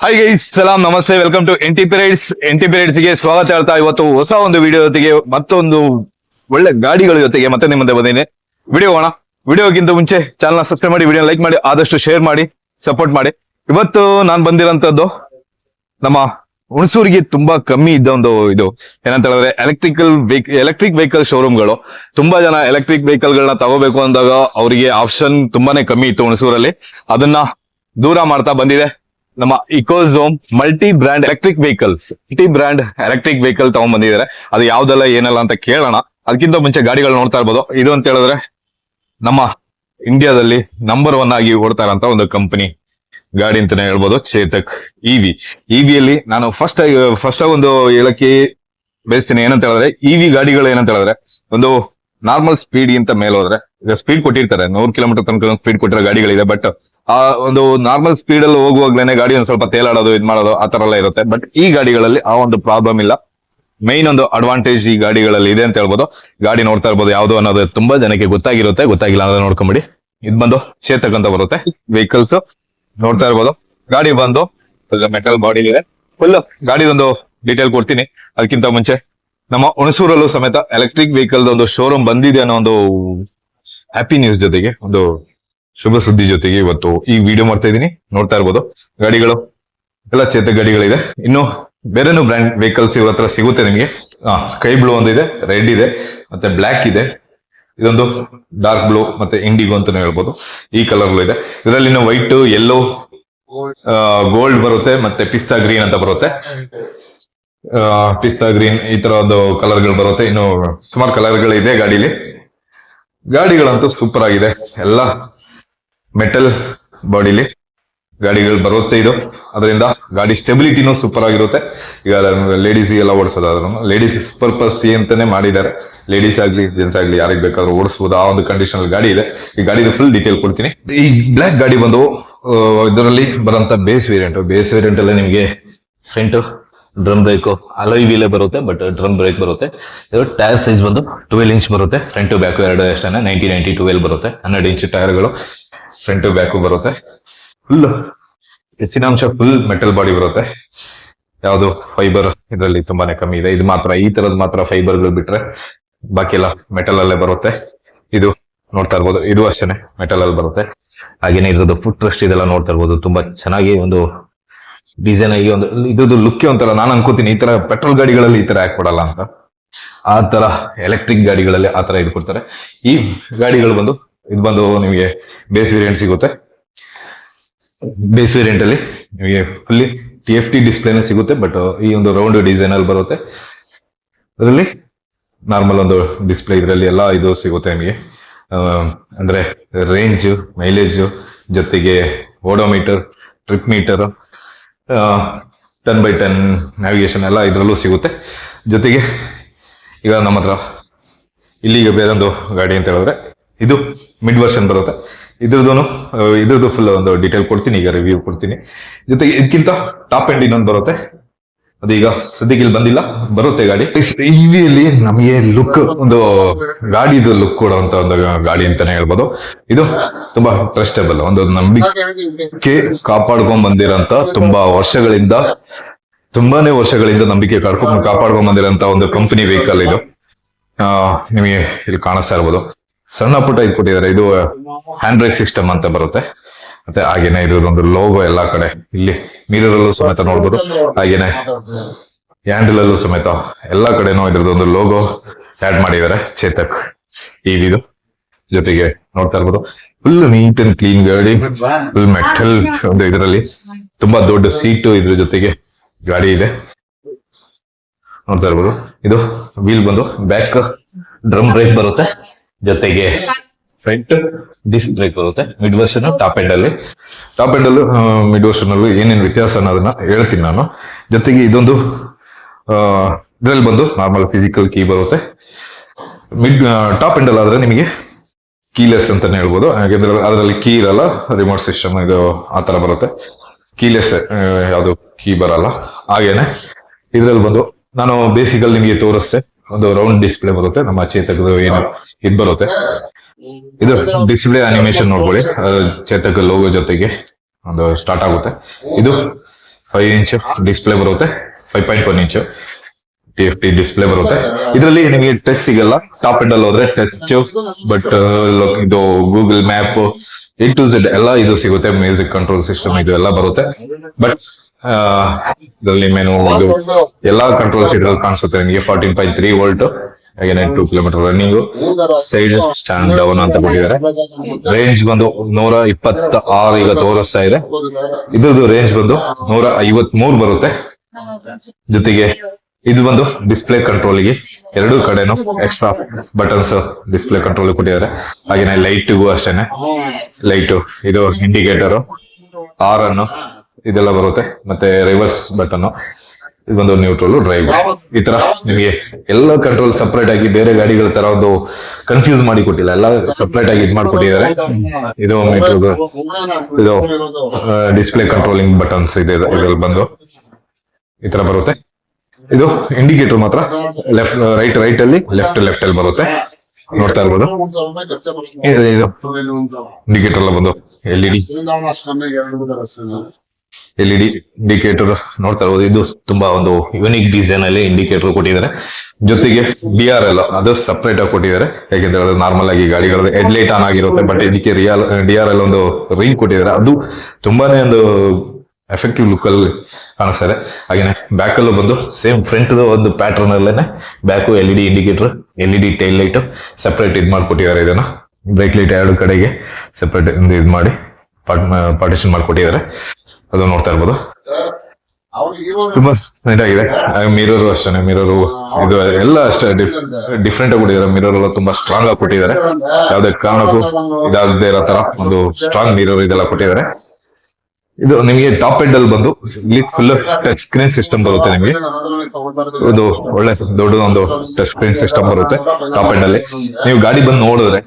Hi guys ಸಲಾಂ ನಮಸ್ತೆ welcome to empty pirates empty ಪಿರೇಡ್ಸ್ಗೆ ಸ್ವಾಗತ ಹೇಳ್ತಾ ಇವತ್ತು ಹೊಸ ಒಂದು ವಿಡಿಯೋ ಜೊತೆಗೆ ಮತ್ತೊಂದು ಒಳ್ಳೆ ಗಾಡಿಗಳ ಜೊತೆಗೆ ಮತ್ತೆ ನಿಮ್ಮ ಮುಂದೆ ಬಂದಿದ್ದೀನಿ. ವಿಡಿಯೋ ಹೋಣ ವಿಡಿಯೋಗಿಂತ ಮುಂಚೆ ಚಾನಲ್ ಸಬ್ಸ್ಕ್ರೈಬ್ ಮಾಡಿ ವಿಡಿಯೋ ಲೈಕ್ ಮಾಡಿ, ಆದಷ್ಟು ಶೇರ್ ಮಾಡಿ ಸಪೋರ್ಟ್ ಮಾಡಿ. ಇವತ್ತು ನಾನು ಬಂದಿರೋಂಥದ್ದು ನಮ್ಮ ಹುಣಸೂರಿಗೆ ತುಂಬಾ ಕಮ್ಮಿ ಇದ್ದ ಒಂದು ಇದು. ಏನಂತ ಹೇಳಿದ್ರೆ ಎಲೆಕ್ಟ್ರಿಕಲ್ ಎಲೆಕ್ಟ್ರಿಕ್ ವೆಹಿಕಲ್ ಶೋರೂಮ್ಗಳು ತುಂಬಾ ಜನ ಎಲೆಕ್ಟ್ರಿಕ್ ವೆಹಿಕಲ್ ಗಳನ್ನ ತಗೋಬೇಕು ಅಂದಾಗ ಅವರಿಗೆ ಆಪ್ಷನ್ ತುಂಬಾನೇ ಕಮ್ಮಿ ಇತ್ತು ಹುಣಸೂರಲ್ಲಿ. ಅದನ್ನ ದೂರ ಮಾಡ್ತಾ ಬಂದಿದೆ. ನಮ್ಮ Ecozoom multi brand electric vehicles multi brand electric vehicle ತಗೊಂಡ್ ಬಂದಿದ್ದಾರೆ ಅದು ಯಾವ್ದೆಲ್ಲ, ಏನಲ್ಲ ಅಂತ ಕೇಳೋಣ. ಅದಕ್ಕಿಂತ ಮುಂಚೆ ಗಾಡಿಗಳು ನೋಡ್ತಾ ಇರ್ಬೋದು. ಇದು ಅಂತ ಹೇಳಿದ್ರೆ ನಮ್ಮ ಇಂಡಿಯಾದಲ್ಲಿ ನಂಬರ್ ಒನ್ ಆಗಿ ಓಡ್ತಾ ಇರೋಂತ ಒಂದು ಕಂಪನಿ ಗಾಡಿ ಅಂತಾನೆ ಹೇಳ್ಬೋದು, ಚೇತಕ್ E ಇವಿ ಇವಿಯಲ್ಲಿ ನಾನು ಫಸ್ಟ್ ಫಸ್ಟ್ ಒಂದು ಹೇಳಕ್ಕೆ ಬಯಸ್ತೀನಿ ಏನಂತ ಹೇಳಿದ್ರೆ ಇವಿ ಗಾಡಿಗಳು ಏನಂತ ಹೇಳಿದ್ರೆ, ಒಂದು ನಾರ್ಮಲ್ ಸ್ಪೀಡ್ ಗಿಂತ ಮೇಲೆ ಹೋದ್ರೆ, ಈಗ ಸ್ಪೀಡ್ ಕೊಟ್ಟಿರ್ತಾರೆ, ನೂರ್ ಕಿಲೋಮೀಟರ್ ತನಕ ಸ್ಪೀಡ್ ಕೊಟ್ಟಿರೋ ಗಾಡಿಗಳಿದೆ ಬಟ್ ಆ ಒಂದು ನಾರ್ಮಲ್ ಸ್ಪೀಡ್ ಅಲ್ಲಿ ಹೋಗುವಾಗ್ಲೇನೆ ಗಾಡಿ ಒಂದ್ ಸ್ವಲ್ಪ ತೇಲಾಡೋದು, ಇದ್ ಮಾಡೋದು, ಆ ತರ ಎಲ್ಲ ಇರುತ್ತೆ. ಬಟ್ ಈ ಗಾಡಿಗಳಲ್ಲಿ ಆ ಒಂದು ಪ್ರಾಬ್ಲಮ್ ಇಲ್ಲ. ಮೈನ್ ಒಂದು ಅಡ್ವಾಂಟೇಜ್ ಈ ಗಾಡಿಗಳಲ್ಲಿ ಇದೆ ಅಂತ ಹೇಳ್ಬೋದು. ಗಾಡಿ ನೋಡ್ತಾ ಇರ್ಬೋದು ಯಾವ್ದು ಅನ್ನೋದು ತುಂಬಾ ಜನಕ್ಕೆ ಗೊತ್ತಾಗಿರುತ್ತೆ. ಗೊತ್ತಾಗಿಲ್ಲ ಅನ್ನೋದು ನೋಡ್ಕೊಂಬಿಡಿ. ಇದ್ ಬಂದು ಚೇತಕ್ ಅಂತ ಬರುತ್ತೆ. ವೆಹಿಕಲ್ಸ್ ನೋಡ್ತಾ ಇರ್ಬೋದು. ಗಾಡಿ ಬಂದು ಮೆಟಲ್ ಬಾಡಿ ಇದೆ. ಫುಲ್ ಗಾಡಿದೊಂದು ಡೀಟೇಲ್ ಕೊಡ್ತೀನಿ. ಅದಕ್ಕಿಂತ ಮುಂಚೆ ನಮ್ಮ ಹುಣಸೂರಲ್ಲೂ ಸಮೇತ ಎಲೆಕ್ಟ್ರಿಕ್ ವೆಹಿಕಲ್ ಒಂದು ಶೋರೂಮ್ ಬಂದಿದೆ ಅನ್ನೋ ಒಂದು ಹ್ಯಾಪಿ ನ್ಯೂಸ್ ಜೊತೆಗೆ. ಒಂದು ಶುಭ ಸುದ್ದಿ ಜೊತೆಗೆ ಇವತ್ತು ಈ ವಿಡಿಯೋ ಮಾಡ್ತಾ ಇದ್ದೀನಿ. ನೋಡ್ತಾ ಇರ್ಬೋದು. ಗಾಡಿಗಳು, ಎಲ್ಲ ಚೇತ ಗಾಡಿಗಳಿದೆ. ಇನ್ನು ಬೇರೆನೂ ಬ್ರ್ಯಾಂಡ್ ವೆಹಿಕಲ್ಸ್ ಇವ್ರ ಹತ್ರ ಸಿಗುತ್ತೆ ನಿಮಗೆ. ಸ್ಕೈ ಬ್ಲೂ ಒಂದು ಇದೆ ರೆಡ್ ಇದೆ, ಮತ್ತೆ ಬ್ಲ್ಯಾಕ್ ಇದೆ. ಇದೊಂದು ಡಾರ್ಕ್ ಬ್ಲೂ ಮತ್ತೆ ಇಂಡಿಗೋ ಅಂತಾನೆ ಹೇಳ್ಬೋದು. ಈ ಕಲರ್ ಇದೆ. ಇದರಲ್ಲಿ ಇನ್ನು ವೈಟ್ ಯೆಲ್ಲೋ ಗೋಲ್ಡ್ ಬರುತ್ತೆ, ಮತ್ತೆ ಪಿಸ್ತಾ ಗ್ರೀನ್ ಅಂತ ಬರುತ್ತೆ. ಪಿಸ್ತಾ ಗ್ರೀನ್ ಈ ತರ ಒಂದು ಕಲರ್ಗಳು ಬರುತ್ತೆ. ಇನ್ನು ಸುಮಾರು ಕಲರ್ಗಳು ಇದೆ ಗಾಡಿಲಿ. ಗಾಡಿಗಳಂತೂ ಸೂಪರ್ ಆಗಿದೆ. ಎಲ್ಲ ಮೆಟಲ್ ಬಾಡಿಲಿ ಗಾಡಿಗಳು ಬರುತ್ತೆ ಇದು. ಅದರಿಂದ ಗಾಡಿ ಸ್ಟೆಬಿಲಿಟಿನೂ ಸೂಪರ್ ಆಗಿರುತ್ತೆ. ಈಗ ಲೇಡೀಸ್ ಎಲ್ಲ ಓಡಿಸೋದಾದ್ರು ಲೇಡೀಸ್ ಪರ್ಪಸ್ ಅಂತಾನೆ ಮಾಡಿದ್ದಾರೆ. ಲೇಡೀಸ್ ಆಗ್ಲಿ ಜೆಂಟ್ಸ್ ಆಗ್ಲಿ ಯಾರಿಗೆ ಬೇಕಾದ್ರೂ ಓಡಿಸಬಹುದು ಆ ಒಂದು ಕಂಡೀಷನ್ ಗಾಡಿ ಇದೆ. ಈ ಗಾಡಿದು ಫುಲ್ ಡೀಟೇಲ್ ಕೊಡ್ತೀನಿ. ಈ ಬ್ಲಾಕ್ ಗಾಡಿ ಬಂದು ಇದರಲ್ಲಿ ಬರೋಂತ ಬೇಸ್ ವೇರಿಯಂಟ್ ಬೇಸ್ ವೇರಿಯಂಟ್ ಅಲ್ಲಿ ನಿಮಗೆ ಫ್ರಂಟ್ ಡ್ರಮ್ ಬ್ರೇಕ್ ಅಲೈ ವೀಲೇ ಬರುತ್ತೆ ಬಟ್ ಡ್ರಮ್ ಬ್ರೇಕ್ ಬರುತ್ತೆ. ಟೈರ್ ಸೈಜ್ ಬಂದು ಟ್ವೆಲ್ ಇಂಚ್ ಬರುತ್ತೆ. ಫ್ರಂಟ್ ಬ್ಯಾಕ್ ಎರಡು ಎಷ್ಟೇ ನೈಂಟಿ ನೈಂಟಿ ಟ್ವೆಲ್ ಬರುತ್ತೆ. ಹನ್ನೆರಡು ಇಂಚ್ ಟೈರ್ಗಳು ಫ್ರಂಟ್ ಬ್ಯಾಕು ಬರುತ್ತೆ. ಫುಲ್ ಹೆಚ್ಚಿನ ಅಂಶ ಫುಲ್ ಮೆಟಲ್ ಬಾಡಿ ಬರುತ್ತೆ. ಯಾವುದು ಫೈಬರ್ ಇದರಲ್ಲಿ ತುಂಬಾನೇ ಕಮ್ಮಿ ಇದೆ. ಇದು ಮಾತ್ರ ಈ ತರದ್ ಮಾತ್ರ ಫೈಬರ್ಗಳು ಬಿಟ್ರೆ ಬಾಕಿ ಎಲ್ಲ ಮೆಟಲ್ ಅಲ್ಲೇ ಬರುತ್ತೆ. ಇದು ನೋಡ್ತಾ ಇರ್ಬೋದು. ಇದು ಅಷ್ಟೇನೆ ಮೆಟಲ್ ಅಲ್ಲಿ ಬರುತ್ತೆ. ಹಾಗೇನೆ ಇದ್ರದ್ದು ಫುಟ್ ರಸ್ಟ್ ಇದೆಲ್ಲ ನೋಡ್ತಾ ಇರ್ಬೋದು. ತುಂಬಾ ಚೆನ್ನಾಗಿ ಒಂದು ಡಿಸೈನ್ ಆಗಿ ಒಂದು ಇದ್ರದ್ದು ಲುಕ್ ಒಂಥರ ನಾನು ಅನ್ಕೋತೀನಿ ಈ ತರ ಪೆಟ್ರೋಲ್ ಗಾಡಿಗಳಲ್ಲಿ ಈ ತರ ಹಾಕ್ಬಿಡಲ್ಲ ಕೊಡಲ್ಲ ಅಂತ. ಆ ತರ ಎಲೆಕ್ಟ್ರಿಕ್ ಗಾಡಿಗಳಲ್ಲಿ ಆ ತರ ಇದು ಕೊಡ್ತಾರೆ. ಈ ಗಾಡಿಗಳು ಬಂದು ಇದು ಬಂದು ನಿಮಗೆ ಬೇಸ್ ವೇರಿಯಂಟ್ ಸಿಗುತ್ತೆ. ಬೇಸ್ ವೇರಿಯಂಟ್ ಅಲ್ಲಿ ನಿಮಗೆ ಫುಲ್ಲಿ ಟಿ ಎಫ್ ಟಿ ಡಿಸ್ಪ್ಲೇನೇ ಸಿಗುತ್ತೆ ಬಟ್ ಈ ಒಂದು ರೌಂಡ್ ಡಿಸೈನ್ ಅಲ್ಲಿ ಬರುತ್ತೆ. ಅದರಲ್ಲಿ ನಾರ್ಮಲ್ ಒಂದು ಡಿಸ್ಪ್ಲೇ ಇದರಲ್ಲಿ ಎಲ್ಲ ಇದು ಸಿಗುತ್ತೆ ನಿಮಗೆ. ಅಂದ್ರೆ ರೇಂಜ್ ಮೈಲೇಜ್ ಜೊತೆಗೆ odometer trip meter ten by ten navigation ಎಲ್ಲ ಇದರಲ್ಲೂ ಸಿಗುತ್ತೆ. ಜೊತೆಗೆ ಈಗ ನಮ್ಮ ಹತ್ರ, ಇಲ್ಲಿಗೆ ಬೇರೊಂದು ಗಾಡಿ ಅಂತ ಹೇಳಿದ್ರೆ ಇದು ಮಿಡ್ ವರ್ಷನ್ ಬರುತ್ತೆ. ಇದ್ರದ್ದು ಇದ್ರದ್ದು ಫುಲ್ ಒಂದು ಡೀಟೇಲ್ ಕೊಡ್ತೀನಿ, ಈಗ ರಿವ್ಯೂ ಕೊಡ್ತೀನಿ. ಜೊತೆಗೆ ಇದಕ್ಕಿಂತ ಟಾಪ್ ಎಂಡ್ ಇನ್ನೊಂದು ಬರುತ್ತೆ. ಅದೀಗ ಸದ್ಯಕ್ಕೆ ಇಲ್ಲಿ ಬಂದಿಲ್ಲ, ಬರುತ್ತೆ ಗಾಡಿ. ಇವಿಯಲ್ಲಿ ನಮಗೆ ಲುಕ್ ಒಂದು ಗಾಡಿದು ಲುಕ್ ಕೊಡುವಂತ ಒಂದು ಗಾಡಿ ಅಂತಾನೆ ಹೇಳ್ಬೋದು. ಇದು ತುಂಬಾ ಟ್ರಸ್ಟೇಬಲ್ ಒಂದು ನಂಬಿಕೆ ಕಾಪಾಡ್ಕೊಂಡ್ ಬಂದಿರಂತ ತುಂಬಾ ವರ್ಷಗಳಿಂದ, ತುಂಬಾನೇ ವರ್ಷಗಳಿಂದ ನಂಬಿಕೆ ಕರ್ಕೊಂಡು ಕಾಪಾಡ್ಕೊಂಡ್ ಬಂದಿರಂತ ಒಂದು ಕಂಪನಿ ವೆಹಿಕಲ್ ಇದು. ನಿಮಗೆ ಇಲ್ಲಿ ಕಾಣಿಸ್ತಾ ಇರ್ಬೋದು. ಸಣ್ಣ ಪುಟ್ಟ ಇದು ಕೊಟ್ಟಿದ್ದಾರೆ. ಇದು ಹ್ಯಾಂಡ್ ಸಿಸ್ಟಮ್ ಅಂತ ಬರುತ್ತೆ. ಮತ್ತೆ ಹಾಗೇನೆ ಇದೊಂದು ಲೋಗೋ ಎಲ್ಲಾ ಕಡೆ. ಇಲ್ಲಿ ಮೀರಲ್ಲೂ ಸಮೇತ ನೋಡ್ಬೋದು. ಹಾಗೇನೆ ಹ್ಯಾಂಡಲ್ ಅಲ್ಲೂ ಸಮೇತ ಎಲ್ಲಾ ಕಡೆನೂ ಇದ್ರದೊಂದು ಲೋಗೋ ಆಡ್ ಮಾಡಿದ್ದಾರೆ ಚೇತಕ್ ಇದು ಜೊತೆಗೆ ನೋಡ್ತಾ ಇರ್ಬೋದು. ಫುಲ್ ನೀಟ್ ಅಂಡ್ ಕ್ಲೀನ್ ಗಾಡಿ. ಫುಲ್ ಮೆಟಲ್ ಒಂದು ಇದರಲ್ಲಿ. ತುಂಬಾ ದೊಡ್ಡ ಸೀಟು ಇದ್ರ ಜೊತೆಗೆ ಗಾಡಿ ಇದೆ. ನೋಡ್ತಾ ಇರ್ಬೋದು. ಇದು ವೀಲ್ ಬಂದು ಬ್ಯಾಕ್ ಡ್ರಮ್ ಬ್ರೇಕ್ ಬರುತ್ತೆ. ಜೊತೆಗೆ ಫ್ರಂಟ್ ಡಿಸ್ ಬ್ರೇಕ್ ಬರುತ್ತೆ. ಮಿಡ್ ವರ್ಷನ್ ಟಾಪ್ ಎಂಡ್ ಅಲ್ಲಿ. ಟಾಪ್ ಎಂಡ್ ಅಲ್ಲೂ ಮಿಡ್ ವರ್ಷನ್ ಅಲ್ಲೂ ಏನೇನು ವ್ಯತ್ಯಾಸ ಅನ್ನೋದನ್ನ ಹೇಳ್ತೀನಿ ನಾನು. ಜೊತೆಗೆ ಇದೊಂದು ಇದ್ರಲ್ಲಿ ಬಂದು ನಾರ್ಮಲ್ ಫಿಸಿಕಲ್ ಕೀ ಬರುತ್ತೆ. ಮಿಡ್ ಟಾಪ್ ಎಂಡ್ ಅಲ್ಲಿ ಆದ್ರೆ ನಿಮಗೆ ಕೀಲೆಸ್ ಅಂತಾನೆ ಹೇಳ್ಬೋದು. ಯಾಕೆಂದ್ರೆ ಅದರಲ್ಲಿ ಕೀ ಇರಲ್ಲ ರಿಮೋಟ್ ಸಿಸ್ಟಮ್ ಇದು ಆ ತರ ಬರುತ್ತೆ. ಕೀಲೆಸ್ ಯಾವುದು ಕೀ ಬರಲ್ಲ. ಹಾಗೇನೆ ಇದ್ರಲ್ಲಿ ಬಂದು ನಾನು ಬೇಸಿಕಲ್ ನಿಮಗೆ ತೋರಿಸ್ತೆ ಒಂದು ರೌಂಡ್ ಡಿಸ್ಪ್ಲೇ ಬರುತ್ತೆ ನಮ್ಮ ಚೇತಕದ ಏನು ಇದು ಬರುತ್ತೆ. ಇದು ಡಿಸ್ಪ್ಲೇ ಅನಿಮೇಷನ್ ನೋಡ್ಕೊಳ್ಳಿ. ಚೇತಕ ಲೋಗೋ ಜೊತೆಗೆ ಒಂದು ಸ್ಟಾರ್ಟ್ ಆಗುತ್ತೆ. ಇದು ಫೈವ್ ಇಂಚ್ ಡಿಸ್ಪ್ಲೇ ಬರುತ್ತೆ five point one inch T F T display ಬರುತ್ತೆ. ಇದರಲ್ಲಿ ನಿಮಗೆ ಟೆಸ್ಟ್ ಸಿಗಲ್ಲ. ಟಾಪ್ ಎಂಡ್ ಅಲ್ಲಿ ಹೋದ್ರೆ ಟಚ್ ಬಟ್ ಇದು Google map A to Z ಎಲ್ಲ ಇದು ಸಿಗುತ್ತೆ. ಮ್ಯೂಸಿಕ್ ಕಂಟ್ರೋಲ್ ಸಿಸ್ಟಮ್ ಇದು ಎಲ್ಲ ಬರುತ್ತೆ. ಬಟ್ ಇದರಲ್ಲಿ ಮೇನು ಇದು ಎಲ್ಲಾ ಸೀಟ್ ಅಲ್ಲಿ ಕಾಣಿಸುತ್ತೆ ನಿಮಗೆ ಫಾರ್ಟೀನ್ ಪಾಯಿಂಟ್ ತ್ರೀ ವೋಲ್ಟ್ ಹಾಗೆ two kilometre running side stand down ಅಂತ ಕೊಟ್ಟಿದ್ದಾರೆ. ರೇಂಜ್ ಬಂದು ನೂರ ಇಪ್ಪತ್ತ ಆರು ಈಗ ತೋರಿಸ್ತಾ ಇದೆ. ಇದ್ರದ್ದು ರೇಂಜ್ ಬಂದು ನೂರ ಐವತ್ ಮೂರ್ ಬರುತ್ತೆ. ಜೊತೆಗೆ ಇದು ಬಂದು ಡಿಸ್ಪ್ಲೇ ಕಂಟ್ರೋಲ್ಗೆ ಎರಡು ಕಡೆನು ಎಕ್ಸ್ಟ್ರಾ ಬಟನ್ಸ್ ಡಿಸ್ಪ್ಲೇ ಕಂಟ್ರೋಲ್ ಕೊಟ್ಟಿದ್ದಾರೆ. ಹಾಗೇನೆ ಲೈಟ್ಗೂ ಅಷ್ಟೇನೆ. ಲೈಟ್ ಇದು ಇಂಡಿಕೇಟರ್ ಆರ್ ಅನ್ನು ಇದೆಲ್ಲ ಬರುತ್ತೆ. ಮತ್ತೆ ರಿವರ್ಸ್ ಬಟನ್ ಇದೊಂದು ನ್ಯೂಟ್ರಲ್ ಡ್ರೈವ್ ಈ ತರ ನಿಮಗೆ ಎಲ್ಲ ಕಂಟ್ರೋಲ್ ಸಪ್ರೇಟ್ ಆಗಿ ಬೇರೆ ಗಾಡಿಗಳ ತರ ಒಂದು ಕನ್ಫ್ಯೂಸ್ ಮಾಡಿ ಕೊಟ್ಟಿಲ್ಲ. ಎಲ್ಲ ಸಪ್ರೇಟ್ ಆಗಿ ಇದು ಮಾಡ್ಕೊಟ್ಟಿದ್ದಾರೆ. ಇದು ಇದು ಡಿಸ್ಪ್ಲೇ ಕಂಟ್ರೋಲಿಂಗ್ ಬಟನ್ಸ್ ಇದೆ, ಇದ್ರಲ್ಲಿ ಬಂದು. ಈ ತರ ಬರುತ್ತೆ. ಇದು ಇಂಡಿಕೇಟರ್ ಮಾತ್ರ. ಲೆಫ್ಟ್ ರೈಟ್ ರೈಟ್ ಅಲ್ಲಿ ಲೆಫ್ಟ್ ಲೆಫ್ಟ್ ಅಲ್ಲಿ ಬರುತ್ತೆ. ನೋಡ್ತಾ ಇರ್ಬೋದು. ಇಂಡಿಕೇಟರ್ ಎಲ್ಲ ಬಂದು L E D. L E D indicator ನೋಡ್ತಾ ಇರ್ಬೋದು. ಇದು ತುಂಬಾ ಒಂದು ಯೂನಿಕ್ ಡಿಸೈನ್ ಅಲ್ಲಿ ಇಂಡಿಕೇಟರ್ ಕೊಟ್ಟಿದ್ದಾರೆ. ಜೊತೆಗೆ ಡಿ ಆರ್ ಎಲ್ ಅದು ಸಪ್ರೇಟ್ ಆಗಿ ಕೊಟ್ಟಿದ್ದಾರೆ. ಯಾಕೆಂದ್ರೆ ನಾರ್ಮಲ್ ಆಗಿ ಗಾಡಿಗಳ ಹೆಡ್ ಲೈಟ್ ಆನ್ ಆಗಿರುತ್ತೆ ಬಟ್ ಇದಕ್ಕೆ ರಿಯಲ್ ಡಿ ಆರ್ ಎಲ್ ಒಂದು ರಿಂಗ್ ಕೊಟ್ಟಿದ್ದಾರೆ. ಅದು ತುಂಬಾನೇ ಒಂದು ಎಫೆಕ್ಟಿವ್ ಲುಕ್ ಅಲ್ಲಿ ಕಾಣಿಸ್ತಾರೆ ಹಾಗೇನೆ ಬ್ಯಾಕ್ ಅಲ್ಲೂ ಬಂದು ಸೇಮ್ ಫ್ರಂಟ್ ಒಂದು ಪ್ಯಾಟರ್ನ್ ಅಲ್ಲೇನೆ back L E D indicator L E D tail light separate ಇದ್ ಮಾಡ್ಕೊಟ್ಟಿದ್ದಾರೆ ಇದನ್ನ. ಬ್ರೇಕ್ ಲೈಟ್ ಎರಡು ಕಡೆಗೆ ಸೆಪರೇಟ್ ಇದು ಮಾಡಿ ಪಾರ್ಟಿಷನ್ ಮಾಡ್ಕೊಟ್ಟಿದ್ದಾರೆ. ಅದು ನೋಡ್ತಾ ಇರ್ಬೋದು. ತುಂಬಾ ಇದಾಗಿದೆ ಮಿರರು ಅಷ್ಟೇ ಮಿರರು ಇದು ಎಲ್ಲ ಅಷ್ಟೇ ಡಿಫ್ರೆಂಟ್ ಆಗಿ ಕೊಟ್ಟಿದ್ದಾರೆ ಮಿರರ್ ಎಲ್ಲ ತುಂಬಾ ಸ್ಟ್ರಾಂಗ್ ಆಗಿ ಕೊಟ್ಟಿದ್ದಾರೆ. ಯಾವ್ದೇ ಕಾರಣಕ್ಕೂ ಇದಾಗದೇ ಇರೋ ತರ ಒಂದು ಸ್ಟ್ರಾಂಗ್ ಮಿರರ್ ಇದೆಲ್ಲ ಕೊಟ್ಟಿದ್ದಾರೆ. ಇದು ನಿಮಗೆ ಟಾಪ್ ಎಂಡ್ ಅಲ್ಲಿ ಬಂದು ಇಲ್ಲಿ ಫುಲ್ ಟಚ್ ಸ್ಕ್ರೀನ್ ಸಿಸ್ಟಮ್ ಬರುತ್ತೆ ನಿಮಗೆ. ಇದು ಒಳ್ಳೆ ದೊಡ್ಡ ಒಂದು ಟಚ್ ಸ್ಕ್ರೀನ್ ಸಿಸ್ಟಮ್ ಬರುತ್ತೆ ಟಾಪ್ ಎಂಡ್ ಅಲ್ಲಿ. ನೀವು ಗಾಡಿ ಬಂದು ನೋಡಿದ್ರೆ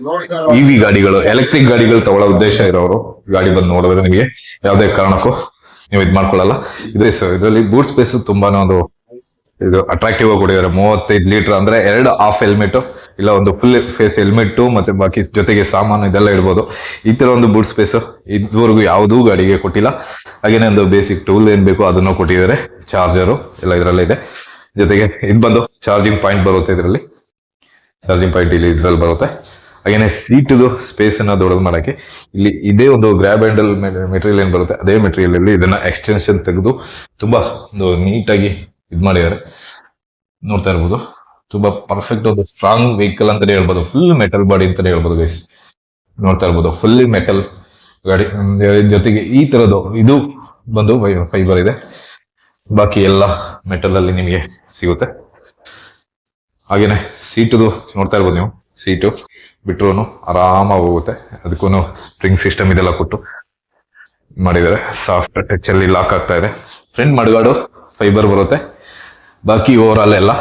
ಇವಿ ಗಾಡಿಗಳು ಎಲೆಕ್ಟ್ರಿಕ್ ಗಾಡಿಗಳು ತಗೊಳ್ಳೋ ಉದ್ದೇಶ ಇರೋರು ಗಾಡಿ ಬಂದು ನೋಡಿದ್ರೆ ನಿಮಗೆ ಯಾವುದೇ ಕಾರಣಕ್ಕೂ ನೀವು ಇದು ಮಾಡ್ಕೊಳ್ಳಲ್ಲ. ಇದೆ ಇದರಲ್ಲಿ ಬೂಟ್ ಸ್ಪೇಸ್ ತುಂಬಾನೇ ಒಂದು ಇದು ಅಟ್ರಾಕ್ಟಿವ್ ಆಗಿ ಕೊಡಿದ್ದಾರೆ ಮೂವತ್ತೈದು ಲೀಟರ್ ಅಂದ್ರೆ ಎರಡು ಹಾಫ್ ಹೆಲ್ಮೆಟ್ ಇಲ್ಲ ಒಂದು ಫುಲ್ ಫೇಸ್ ಹೆಲ್ಮೆಟ್ ಮತ್ತೆ ಬಾಕಿ ಜೊತೆಗೆ ಸಾಮಾನು ಇದೆಲ್ಲ ಇಡ್ಬೋದು ಈ ತರ ಒಂದು ಬೂಟ್ ಸ್ಪೇಸ್ ಇದುವರೆಗೂ ಯಾವುದೂ ಗಾಡಿಗೆ ಕೊಟ್ಟಿಲ್ಲ. ಹಾಗೇನೆ ಒಂದು ಬೇಸಿಕ್ ಟೂಲ್ ಏನ್ ಬೇಕು ಅದನ್ನು ಕೊಟ್ಟಿದ್ದಾರೆ ಚಾರ್ಜರು ಎಲ್ಲ ಇದರಲ್ಲೇ ಇದೆ. ಜೊತೆಗೆ ಇದು ಬಂದು ಚಾರ್ಜಿಂಗ್ ಪಾಯಿಂಟ್ ಬರುತ್ತೆ ಇದರಲ್ಲಿ. ಚಾರ್ಜಿಂಗ್ ಪಾಯಿಂಟ್ ಇಲ್ಲಿ ಇದ್ರಲ್ಲಿ ಬರುತ್ತೆ. ಹಾಗೇನೆ ಸೀಟ್ದು ಸ್ಪೇಸ್ ಅನ್ನ ದೊಡ್ಡದು ಮಾಡಕ್ಕೆ. ಇಲ್ಲಿ ಇದೇ ಒಂದು ಗ್ರಾಬ್ ಹ್ಯಾಂಡಲ್ ಮೆಟೀರಿಯಲ್ ಏನ್ ಬರುತ್ತೆ? ಅದೇ ಮೆಟೀರಿಯಲ್ ಅಲ್ಲಿ ಇದನ್ನ ಎಕ್ಸ್ಟೆನ್ಷನ್ ತೆಗೆದು ತುಂಬಾ ಒಂದು ನೀಟಾಗಿ ಇದು ಮಾಡಿದ್ದಾರೆ. ನೋಡ್ತಾ ಇರ್ಬೋದು. ತುಂಬಾ ಪರ್ಫೆಕ್ಟ್ ಒಂದು ಸ್ಟ್ರಾಂಗ್ ವೆಹಿಕಲ್ ಅಂತಾನೆ ಹೇಳ್ಬೋದು. ಫುಲ್ ಮೆಟಲ್ ಬಾಡಿ ಅಂತಾನೆ ಹೇಳ್ಬೋದು ಗೈಸ್ ನೋಡ್ತಾ ಇರ್ಬೋದು. ಫುಲ್ ಮೆಟಲ್ ಗಾಡಿ. ಜೊತೆಗೆ ಈ ತರದ್ದು, ಇದು ಬಂದು ಫೈಬರ್ ಇದೆ. ಬಾಕಿ ಎಲ್ಲ ಮೆಟಲ್ ಅಲ್ಲಿ ನಿಮಗೆ ಸಿಗುತ್ತೆ. ಹಾಗೇನೆ ಸೀಟದು ನೋಡ್ತಾ ಇರ್ಬೋದು ನೀವು. ಸೀಟು ಬಿಟ್ರು ಆರಾಮಾಗಿ ಹೋಗುತ್ತೆ. ಅದಕ್ಕೂ ಸ್ಪ್ರಿಂಗ್ ಸಿಸ್ಟಮ್ ಇದೆಲ್ಲ ಕೊಟ್ಟು ಮಾಡಿದ್ದಾರೆ. ಸಾಫ್ಟ್ ಟಚ್ ಅಲ್ಲಿ ಲಾಕ್ ಆಗ್ತಾ ಇದೆ. ಫ್ರಂಟ್ ಮಡ್ಗಾಡು ಫೈಬರ್ ಬರುತ್ತೆ. ಬಾಕಿ ಓವರ್ ಆಲ್ ಎಲ್ಲ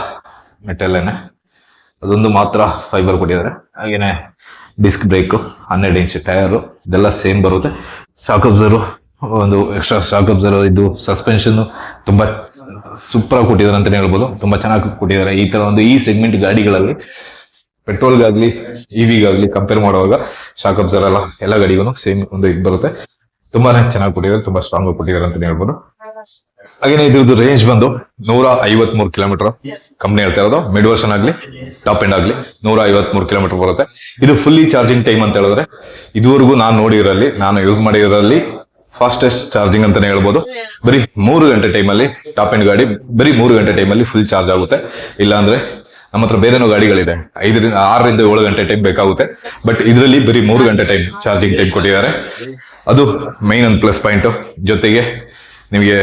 ಮೆಟಲ್ಲೇನೆ ಅದೊಂದು ಮಾತ್ರ ಫೈಬರ್ ಕೊಟ್ಟಿದ್ದಾರೆ. ಹಾಗೇನೆ ಡಿಸ್ಕ್ ಬ್ರೇಕ್ ಹನ್ನೆರಡು ಇಂಚ್ ಟೈರು ಇದೆಲ್ಲ ಸೇಮ್ ಬರುತ್ತೆ. ಶಾಕ್ ಅಬ್ಸರ್ವ್ ಒಂದು ಎಕ್ಸ್ಟ್ರಾ ಶಾಕ್ ಅಬ್ಸರ್ವ್ ಇದು ಸಸ್ಪೆನ್ಷನ್ ತುಂಬಾ ಸೂಪರ್ ಆಗಿ ಕೊಟ್ಟಿದ್ದಾರೆ ಅಂತಾನೆ ಹೇಳ್ಬೋದು. ತುಂಬಾ ಚೆನ್ನಾಗಿ ಕೊಟ್ಟಿದ್ದಾರೆ. ಈ ತರ ಒಂದು ಈ ಸೆಗ್ಮೆಂಟ್ ಗಾಡಿಗಳಲ್ಲಿ ಪೆಟ್ರೋಲ್ಗಾಗ್ಲಿ ಇವಿಗಾಗ್ಲಿ ಕಂಪೇರ್ ಮಾಡುವಾಗ ಶಾಕ್ ಅಬ್ಸರ್ ಎಲ್ಲ ಎಲ್ಲ ಗಾಡಿಗೂ ಸೇಮ್ ಒಂದು ಇದು ಬರುತ್ತೆ. ತುಂಬಾನೇ ಚೆನ್ನಾಗಿ ಕೊಟ್ಟಿದ್ದಾರೆ, ತುಂಬಾ ಸ್ಟ್ರಾಂಗ್ ಆಗಿ ಕೊಟ್ಟಿದ್ದಾರೆ ಅಂತಾನೆ ಹೇಳ್ಬೋದು. ಹಾಗೇನೆ ಇದ್ರದ್ದು ರೇಂಜ್ ಬಂದು ನೂರ ಐವತ್ ಮೂರು ಕಿಲೋಮೀಟರ್. ಕಂಪ್ನಿ ಹೇಳ್ತಾ ಇರೋದು ಮಿಡ್ ವರ್ಷನ್ ಆಗ್ಲಿ ಟಾಪ್ ಎಂಡ್ ಆಗ್ಲಿ ನೂರ ಐವತ್ ಮೂರು ಕಿಲೋಮೀಟರ್ ಬರುತ್ತೆ. ಇದು ಫುಲ್ಲಿ ಚಾರ್ಜಿಂಗ್ ಟೈಮ್ ಅಂತ ಹೇಳಿದ್ರೆ ಇದುವರೆಗೂ ನಾನು ನೋಡಿರಲ್ಲಿ ನಾನು ಯೂಸ್ ಮಾಡಿರೋಲ್ಲಿ ಫಾಸ್ಟೆಸ್ಟ್ ಚಾರ್ಜಿಂಗ್ ಅಂತಾನೆ ಹೇಳ್ಬೋದು. ಬರೀ ಮೂರು ಗಂಟೆ ಟೈಮಲ್ಲಿ ಟಾಪ್ ಎಂಡ್ ಗಾಡಿ ಬರೀ ಮೂರು ಗಂಟೆ ಟೈಮಲ್ಲಿ ಫುಲ್ ಚಾರ್ಜ್ ಆಗುತ್ತೆ. ಇಲ್ಲ ಅಂದ್ರೆ ನಮ್ಮ ಹತ್ರ ಬೇರೆನೋ ಗಾಡಿಗಳಿದೆ. ಐದರಿಂದ ಆರರಿಂದ ಏಳು ಗಂಟೆ ಟೈಮ್ ಬೇಕಾಗುತ್ತೆ. ಬಟ್ ಇದರಲ್ಲಿ ಬರೀ ಮೂರು ಗಂಟೆ ಟೈಮ್ ಚಾರ್ಜಿಂಗ್ ಟೈಮ್ ಕೊಟ್ಟಿದ್ದಾರೆ. ಅದು ಮೈನ್ ಒಂದು ಪ್ಲಸ್ ಪಾಯಿಂಟ್ ಜೊತೆಗೆ ನಿಮಗೆ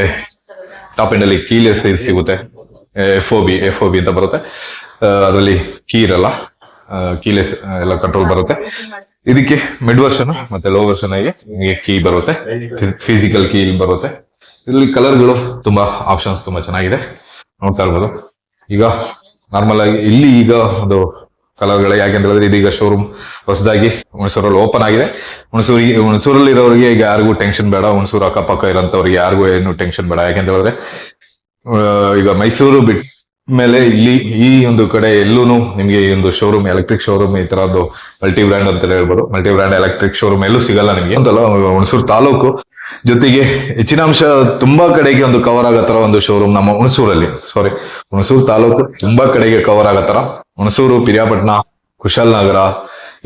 ಟಾಪ್ ಎಂಡ್ ಅಲ್ಲಿ ಕೀಲೆಸ್ ಸಿಗುತ್ತೆ. F O B F O B ಅಂತ ಬರುತ್ತೆ. ಅದರಲ್ಲಿ ಕೀ ಇರಲ್ಲ. ಕೀಲೆಸ್ ಎಲ್ಲ ಕಂಟ್ರೋಲ್ ಬರುತ್ತೆ. ಇದಕ್ಕೆ ಮಿಡ್ ವರ್ಷನ್ ಮತ್ತೆ ಲೋ ವರ್ಷನ್ ಆಗಿ ನಿಮಗೆ ಕೀ ಬರುತ್ತೆ. ಫಿಸಿಕಲ್ ಕೀ ಬರುತ್ತೆ. ಇದರಲ್ಲಿ ಕಲರ್ಗಳು ತುಂಬಾ ಆಪ್ಷನ್ಸ್ ತುಂಬಾ ಚೆನ್ನಾಗಿದೆ. ನೋಡ್ತಾ ಇರ್ಬೋದು. ಈಗ ನಾರ್ಮಲ್ ಆಗಿ ಇಲ್ಲಿ ಈಗ ಒಂದು ಕಲರ್ಗಳು ಹೇಳಿದ್ರೆ ಇದೀಗ ಶೋರೂಮ್ ಹೊಸದಾಗಿ ಹುಣಸೂರಲ್ಲಿ ಓಪನ್ ಆಗಿದೆ. ಹುಣಸೂರಿಗೆ ಹುಣಸೂರಲ್ಲಿ ಇರೋರಿಗೆ ಈಗ ಯಾರಿಗೂ ಟೆನ್ಷನ್ ಬೇಡ. ಹುಣಸೂರು ಅಕ್ಕಪಕ್ಕ ಇರೋಂಥವ್ರಿಗೆ ಯಾರಿಗೂ ಏನು ಟೆನ್ಷನ್ ಬೇಡ. ಯಾಕೆಂತ ಹೇಳಿದ್ರೆ ಈಗ ಮೈಸೂರು ಬಿಟ್ ಮೇಲೆ ಇಲ್ಲಿ ಈ ಒಂದು ಕಡೆ ಎಲ್ಲೂ ನಿಮಗೆ ಈ ಒಂದು ಶೋರೂಮ್ ಎಲೆಕ್ಟ್ರಿಕ್ ಶೋರೂಮ್ ಈ ತರದ್ದು ಮಲ್ಟಿ ಬ್ರ್ಯಾಂಡ್ ಅಂತ ಹೇಳ್ಬೋದು. ಮಲ್ಟಿ ಬ್ರ್ಯಾಂಡ್ ಎಲೆಕ್ಟ್ರಿಕ್ ಶೋರೂಮ್ ಎಲ್ಲೂ ಸಿಗಲ್ಲ ನಿಮಗೆ. ಒಂದಲ್ಲ ಹುಣಸೂರು ತಾಲೂಕು ಜೊತೆಗೆ ಹೆಚ್ಚಿನ ಅಂಶ ತುಂಬಾ ಕಡೆಗೆ ಒಂದು ಕವರ್ ಆಗೋ ತರ ಒಂದು ಶೋರೂಮ್ ನಮ್ಮ ಹುಣಸೂರಲ್ಲಿ. ಸಾರಿ ಹುಣಸೂರು ತಾಲೂಕು ತುಂಬಾ ಕಡೆಗೆ ಕವರ್ ಆಗೋ ತರ. ಹುಣಸೂರು, ಪಿರಿಯಾಪಟ್ಟಣ ಕುಶಾಲನಗರ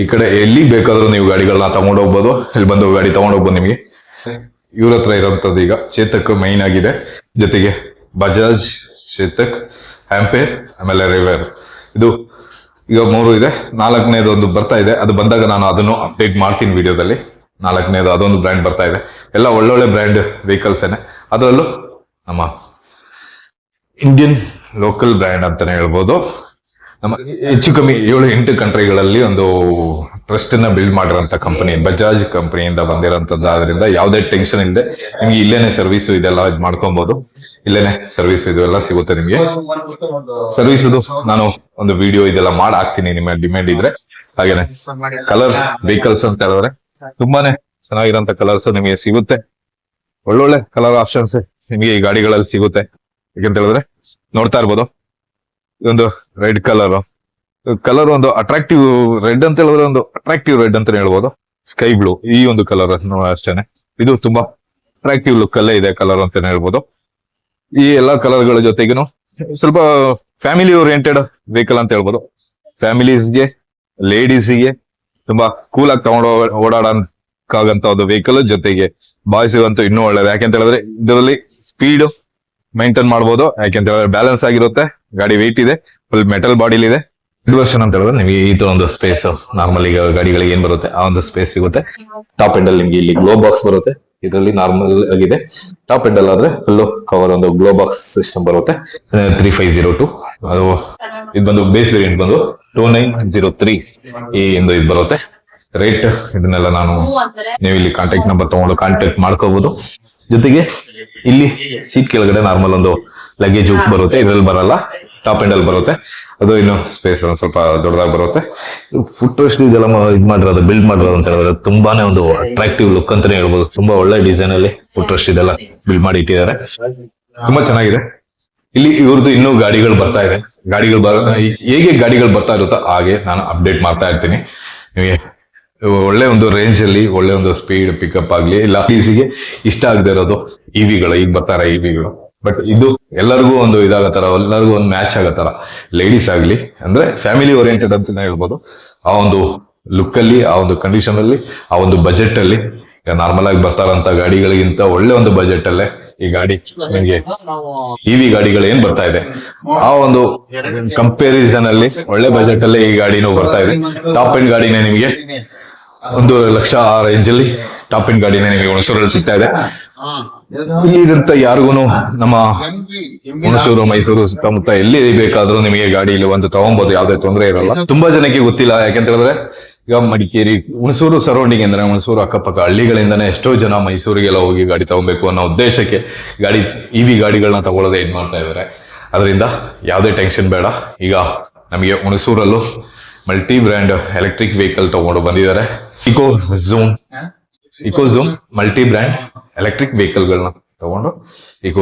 ಈ ಕಡೆ ಎಲ್ಲಿ ಬೇಕಾದ್ರೂ ನೀವು ಗಾಡಿಗಳನ್ನ ತಗೊಂಡು ಹೋಗ್ಬೋದು. ಇಲ್ಲಿ ಬಂದು ಗಾಡಿ ತಗೊಂಡು ಹೋಗ್ಬೋದು ನಿಮಗೆ. ಇವ್ರ ಹತ್ರ ಇರೋಂಥದ್ದು ಈಗ ಚೇತಕ್ ಮೈನ್ ಆಗಿದೆ. ಜೊತೆಗೆ ಬಜಾಜ್ ಚೇತಕ್ ಹ್ಯಾಂಪೇರ್ ಆಮೇಲೆ ರಿವೇರ್ ಇದು ಈಗ ಮೂರು ಇದೆ. ನಾಲ್ಕನೇದು ಒಂದು ಬರ್ತಾ ಇದೆ. ಅದು ಬಂದಾಗ ನಾನು ಅದನ್ನು ಅಪ್ಡೇಟ್ ಮಾಡ್ತೀನಿ ವಿಡಿಯೋದಲ್ಲಿ ನಾಲ್ಕನೇದು ಅದೊಂದು ಬ್ರ್ಯಾಂಡ್ ಬರ್ತಾ ಇದೆ. ಎಲ್ಲ ಒಳ್ಳೊಳ್ಳೆ ಬ್ರ್ಯಾಂಡ್ ವೆಹಿಕಲ್ಸ್ ಅದರಲ್ಲೂ ನಮ್ಮ ಇಂಡಿಯನ್ ಲೋಕಲ್ ಬ್ರ್ಯಾಂಡ್ ಅಂತಾನೆ ಹೇಳ್ಬೋದು. ನಮ್ಮ ಹೆಚ್ಚು ಕಮ್ಮಿ ಏಳು ಎಂಟು ಕಂಟ್ರಿಗಳಲ್ಲಿ ಒಂದು ಟ್ರಸ್ಟ್ನ ಬಿಲ್ಡ್ ಮಾಡಿರೋಂಥ ಕಂಪನಿ ಬಜಾಜ್ ಕಂಪನಿಯಿಂದ ಬಂದಿರೋಂಥದ್ದು. ಆದ್ರಿಂದ ಯಾವುದೇ ಟೆನ್ಷನ್ ಇಲ್ಲದೆ ನಿಮ್ಗೆ ಇಲ್ಲೇನೆ ಸರ್ವಿಸ್ ಇದೆಲ್ಲ ಇದು ಮಾಡ್ಕೊಬಹುದು ಇಲ್ಲೇನೆ ಸರ್ವಿಸ್ ಇದು ಎಲ್ಲ ಸಿಗುತ್ತೆ ನಿಮಗೆ. ಸರ್ವಿಸ್ ಇದು ನಾನು ಒಂದು ವಿಡಿಯೋ ಇದೆಲ್ಲ ಮಾಡಿ ಹಾಕ್ತೀನಿ, ನಿಮ್ಮ ಡಿಮ್ಯಾಂಡ್ ಇದ್ರೆ. ಹಾಗೇನೆ. ಕಲರ್ ವೆಹಿಕಲ್ಸ್ ಅಂತ ಹೇಳಿದ್ರೆ. ತುಂಬಾನೇ ಚೆನ್ನಾಗಿರೋಂತ ಕಲರ್ಸ್ ನಿಮಗೆ ಸಿಗುತ್ತೆ. ಒಳ್ಳೊಳ್ಳೆ ಕಲರ್ ಆಪ್ಷನ್ಸ್ ನಿಮಗೆ ಈ ಗಾಡಿಗಳಲ್ಲಿ ಸಿಗುತ್ತೆ. ಯಾಕಂತ ಹೇಳಿದ್ರೆ ನೋಡ್ತಾ ಇರ್ಬೋದು. ಇದೊಂದು ರೆಡ್ ಕಲರ್ ಕಲರ್ ಒಂದು ಅಟ್ರಾಕ್ಟಿವ್ ರೆಡ್ ಅಂತ ಹೇಳಿದ್ರೆ ಒಂದು ಅಟ್ರಾಕ್ಟಿವ್ ರೆಡ್ ಅಂತ ಹೇಳ್ಬೋದು. ಸ್ಕೈ ಬ್ಲೂ ಈ ಒಂದು ಕಲರ್ ಅಷ್ಟೇನೆ. ಇದು ತುಂಬಾ ಅಟ್ರಾಕ್ಟಿವ್ ಲುಕ್ ಅಲ್ಲೇ ಇದೆ ಕಲರ್ ಅಂತಾನೆ ಹೇಳ್ಬೋದು. ಈ ಎಲ್ಲಾ ಕಲರ್ಗಳ ಜೊತೆಗೇನು ಸ್ವಲ್ಪ ಫ್ಯಾಮಿಲಿ ಓರಿಯೆಂಟೆಡ್ ವೆಹಿಕಲ್ ಅಂತ ಹೇಳ್ಬೋದು. ಫ್ಯಾಮಿಲೀಸ್ಗೆ ಲೇಡೀಸಿಗೆ ತುಂಬಾ ಕೂಲ್ ಆಗಿ ತಗೊಂಡು ಓಡಾಡಕ್ಕಾಗಂತ ಒಂದು ವೆಹಿಕಲ್ ಜೊತೆಗೆ ಬಾಯ್ಸ್ ಅಂತೂ ಇನ್ನೂ ಒಳ್ಳೇದು. ಯಾಕೆಂತ ಹೇಳಿದ್ರೆ ಇದರಲ್ಲಿ ಸ್ಪೀಡ್ ಮೈಂಟೈನ್ ಮಾಡ್ಬೋದು. ಯಾಕೆಂತ ಹೇಳಿದ್ರೆ ಬ್ಯಾಲೆನ್ಸ್ ಆಗಿರುತ್ತೆ. ಗಾಡಿ ವೆಯ್ಟ್ ಇದೆ. ಫುಲ್ ಮೆಟಲ್ ಬಾಡಿಲಿ ಇದೆ ಇದು ವರ್ಷನ್ ಅಂತ ಹೇಳಿದ್ರೆ ನಿಮಗೆ ಇದು ಒಂದು ಸ್ಪೇಸ್ ನಾರ್ಮಲ್ ಈಗ ಗಾಡಿಗಳಿಗೆ ಏನ್ ಬರುತ್ತೆ? ಆ ಒಂದು ಸ್ಪೇಸ್ ಸಿಗುತ್ತೆ. ಟಾಪ್ ಎಂಡ್ ಅಲ್ಲಿ ನಿಮ್ಗೆ ಇಲ್ಲಿ ಗ್ಲೋ ಬಾಕ್ಸ್ ಬರುತ್ತೆ. ಇದರಲ್ಲಿ ನಾರ್ಮಲ್ ಆಗಿದೆ. ಟಾಪ್ ಎಂಡ್ ಅಲ್ಲಿ ಆದ್ರೆ ಫುಲ್ ಕವರ್ ಒಂದು ಗ್ಲೋ ಬಾಕ್ಸ್ ಸಿಸ್ಟಮ್ ಬರುತ್ತೆ. ತ್ರೀ ಫೈವ್ ಜೀರೋ ಟು ಅದು ಇದು ಬಂದು ಬೇಸ್ ವೇರಿಯಂಟ್ ಬಂದು ಟೂ ನೈನ್ ಜೀರೋ ತ್ರೀ ಈ ಎಂದು ಇದು ಬರುತ್ತೆ. ರೇಟ್ ಇದನ್ನೆಲ್ಲ ನಾನು ನೀವು ಇಲ್ಲಿ ಕಾಂಟ್ಯಾಕ್ಟ್ ನಂಬರ್ ತಗೊಂಡು ಕಾಂಟ್ಯಾಕ್ಟ್ ಮಾಡ್ಕೋಬಹುದು ಜೊತೆಗೆ ಇಲ್ಲಿ ಸೀಟ್ ಕೆಳಗಡೆ ನಾರ್ಮಲ್ ಒಂದು ಲಗೇಜ್ ಬರುತ್ತೆ. ಇದ್ರಲ್ಲಿ ಬರಲ್ಲ. ಟಾಪ್ ಎಂಡ್ ಅಲ್ಲಿ ಬರುತ್ತೆ. ಅದು ಇನ್ನು ಸ್ಪೇಸ್ ಸ್ವಲ್ಪ ದೊಡ್ಡದಾಗಿ ಬರುತ್ತೆ. ಫುಟ್ ರೆಸ್ಟ್ ಇದೆಲ್ಲ ಇದು ಮಾಡಿರೋದು ಬಿಲ್ಡ್ ಮಾಡಿರೋದು ಅಂತ ಹೇಳಿದ್ರೆ ತುಂಬಾನೇ ಒಂದು ಅಟ್ರಾಕ್ಟಿವ್ ಲುಕ್ ಅಂತಾನೆ ಹೇಳ್ಬೋದು. ತುಂಬಾ ಒಳ್ಳೆ ಡಿಸೈನ್ ಅಲ್ಲಿ ಫುಟ್ ಇದೆಲ್ಲ ಬಿಲ್ಡ್ ಮಾಡಿ ಇಟ್ಟಿದ್ದಾರೆ. ತುಂಬಾ ಚೆನ್ನಾಗಿದೆ. ಇಲ್ಲಿ ಇವ್ರದ್ದು ಇನ್ನೂ ಗಾಡಿಗಳು ಬರ್ತಾ ಇದೆ. ಗಾಡಿಗಳು ಬರ ಹೇಗೆ ಗಾಡಿಗಳು ಬರ್ತಾ ಇರುತ್ತೋ ಹಾಗೆ ನಾನು ಅಪ್ಡೇಟ್ ಮಾಡ್ತಾ ಇರ್ತೀನಿ. ನಿಮಗೆ ಒಳ್ಳೆ ಒಂದು ರೇಂಜ್ ಅಲ್ಲಿ, ಒಳ್ಳೆ ಒಂದು ಸ್ಪೀಡ್ ಪಿಕಪ್ ಆಗ್ಲಿ, ಇಲ್ಲ ಪ್ಲೀಸಿಗೆ ಇಷ್ಟ ಆಗದೆ ಇರೋದು ಇವಿಗಳು ಈಗ ಬರ್ತಾರೆ ಇವಿಗಳು ಬಟ್ ಇದು ಎಲ್ಲರಿಗೂ ಒಂದು ಇದಾಗತ್ತಾರ ಎಲ್ಲರಿಗೂ ಒಂದು ಮ್ಯಾಚ್ ಆಗತ್ತಾರ ಲೇಡೀಸ್ ಆಗ್ಲಿ, ಅಂದ್ರೆ ಫ್ಯಾಮಿಲಿ ಓರಿಯೆಂಟೆಡ್ ಅಂತ ಹೇಳ್ಬೋದು. ಆ ಒಂದು ಲುಕ್ ಅಲ್ಲಿ, ಆ ಒಂದು ಕಂಡೀಷನ್ ಅಲ್ಲಿ, ಆ ಒಂದು ಬಜೆಟ್ ಅಲ್ಲಿ ನಾರ್ಮಲ್ ಆಗಿ ಬರ್ತಾರಂತ ಗಾಡಿಗಳಿಗಿಂತ ಒಳ್ಳೆ ಒಂದು ಬಜೆಟ್ ಅಲ್ಲೇ ಈ ಗಾಡಿ ನಿಮಗೆ ಇವಿ ಗಾಡಿಗಳು ಏನ್ ಬರ್ತಾ ಇದೆ? ಆ ಒಂದು ಕಂಪ್ಯಾರಿಸನ್ ಅಲ್ಲಿ ಒಳ್ಳೆ ಬಜೆಟ್ ಅಲ್ಲೇ ಈ ಗಾಡಿನೂ ಬರ್ತಾ ಇದೆ. ಟಾಪ್ ಎಂಡ್ ಗಾಡಿನೇ ನಿಮಗೆ ಒಂದು ಲಕ್ಷ ಆ ರೇಂಜ್ ಅಲ್ಲಿ ಟಾಪ್ ಎಂಡ್ ಗಾಡಿನೇ ನಿಮಗೆ ಹುಣಸೂರಲ್ಲಿ ಸಿಗ್ತಾ ಇದೆ. ಇಲ್ಲಿರಂತ ಯಾರಿಗೂ ನಮ್ಮ ಹುಣಸೂರು ಮೈಸೂರು ಸುತ್ತಮುತ್ತ ಎಲ್ಲಿ ಬೇಕಾದ್ರೂ ನಿಮಗೆ ಗಾಡಿ ಇಲ್ಲಿ ಒಂದು ತಗೊಂಬೋದು ಯಾವ್ದೇ ತೊಂದರೆ ಇರಲ್ಲ. ತುಂಬಾ ಜನಕ್ಕೆ ಗೊತ್ತಿಲ್ಲ ಯಾಕೆಂತ ಹೇಳಿದ್ರೆ ಈಗ ಮಡಿಕೇರಿ ಹುಣಸೂರು ಸರೌಂಡಿಂಗ್ ಅಂದ್ರೆ ಹುಣಸೂರು ಅಕ್ಕಪಕ್ಕ ಹಳ್ಳಿಗಳಿಂದನೇ ಎಷ್ಟೋ ಜನ ಮೈಸೂರಿಗೆಲ್ಲ ಹೋಗಿ ಗಾಡಿ ತಗೊಬೇಕು ಅನ್ನೋ ಉದ್ದೇಶಕ್ಕೆ ಗಾಡಿ ಇ ವಿ ಗಾಡಿಗಳನ್ನ ತಗೊಳ್ಳೋದೇ ಇದ್ ಮಾಡ್ತಾ ಇದ್ದಾರೆ ಅದರಿಂದ ಯಾವುದೇ ಟೆನ್ಷನ್ ಬೇಡ. ಈಗ ನಮಗೆ ಹುಣಸೂರಲ್ಲೂ ಮಲ್ಟಿ ಬ್ರ್ಯಾಂಡ್ ಎಲೆಕ್ಟ್ರಿಕ್ ವೆಹಿಕಲ್ ತಗೊಂಡು ಬಂದಿದ್ದಾರೆ. Eco Zoom Eco Zoom multi brand electric vehicle ಗಳನ್ನ ತಗೊಂಡು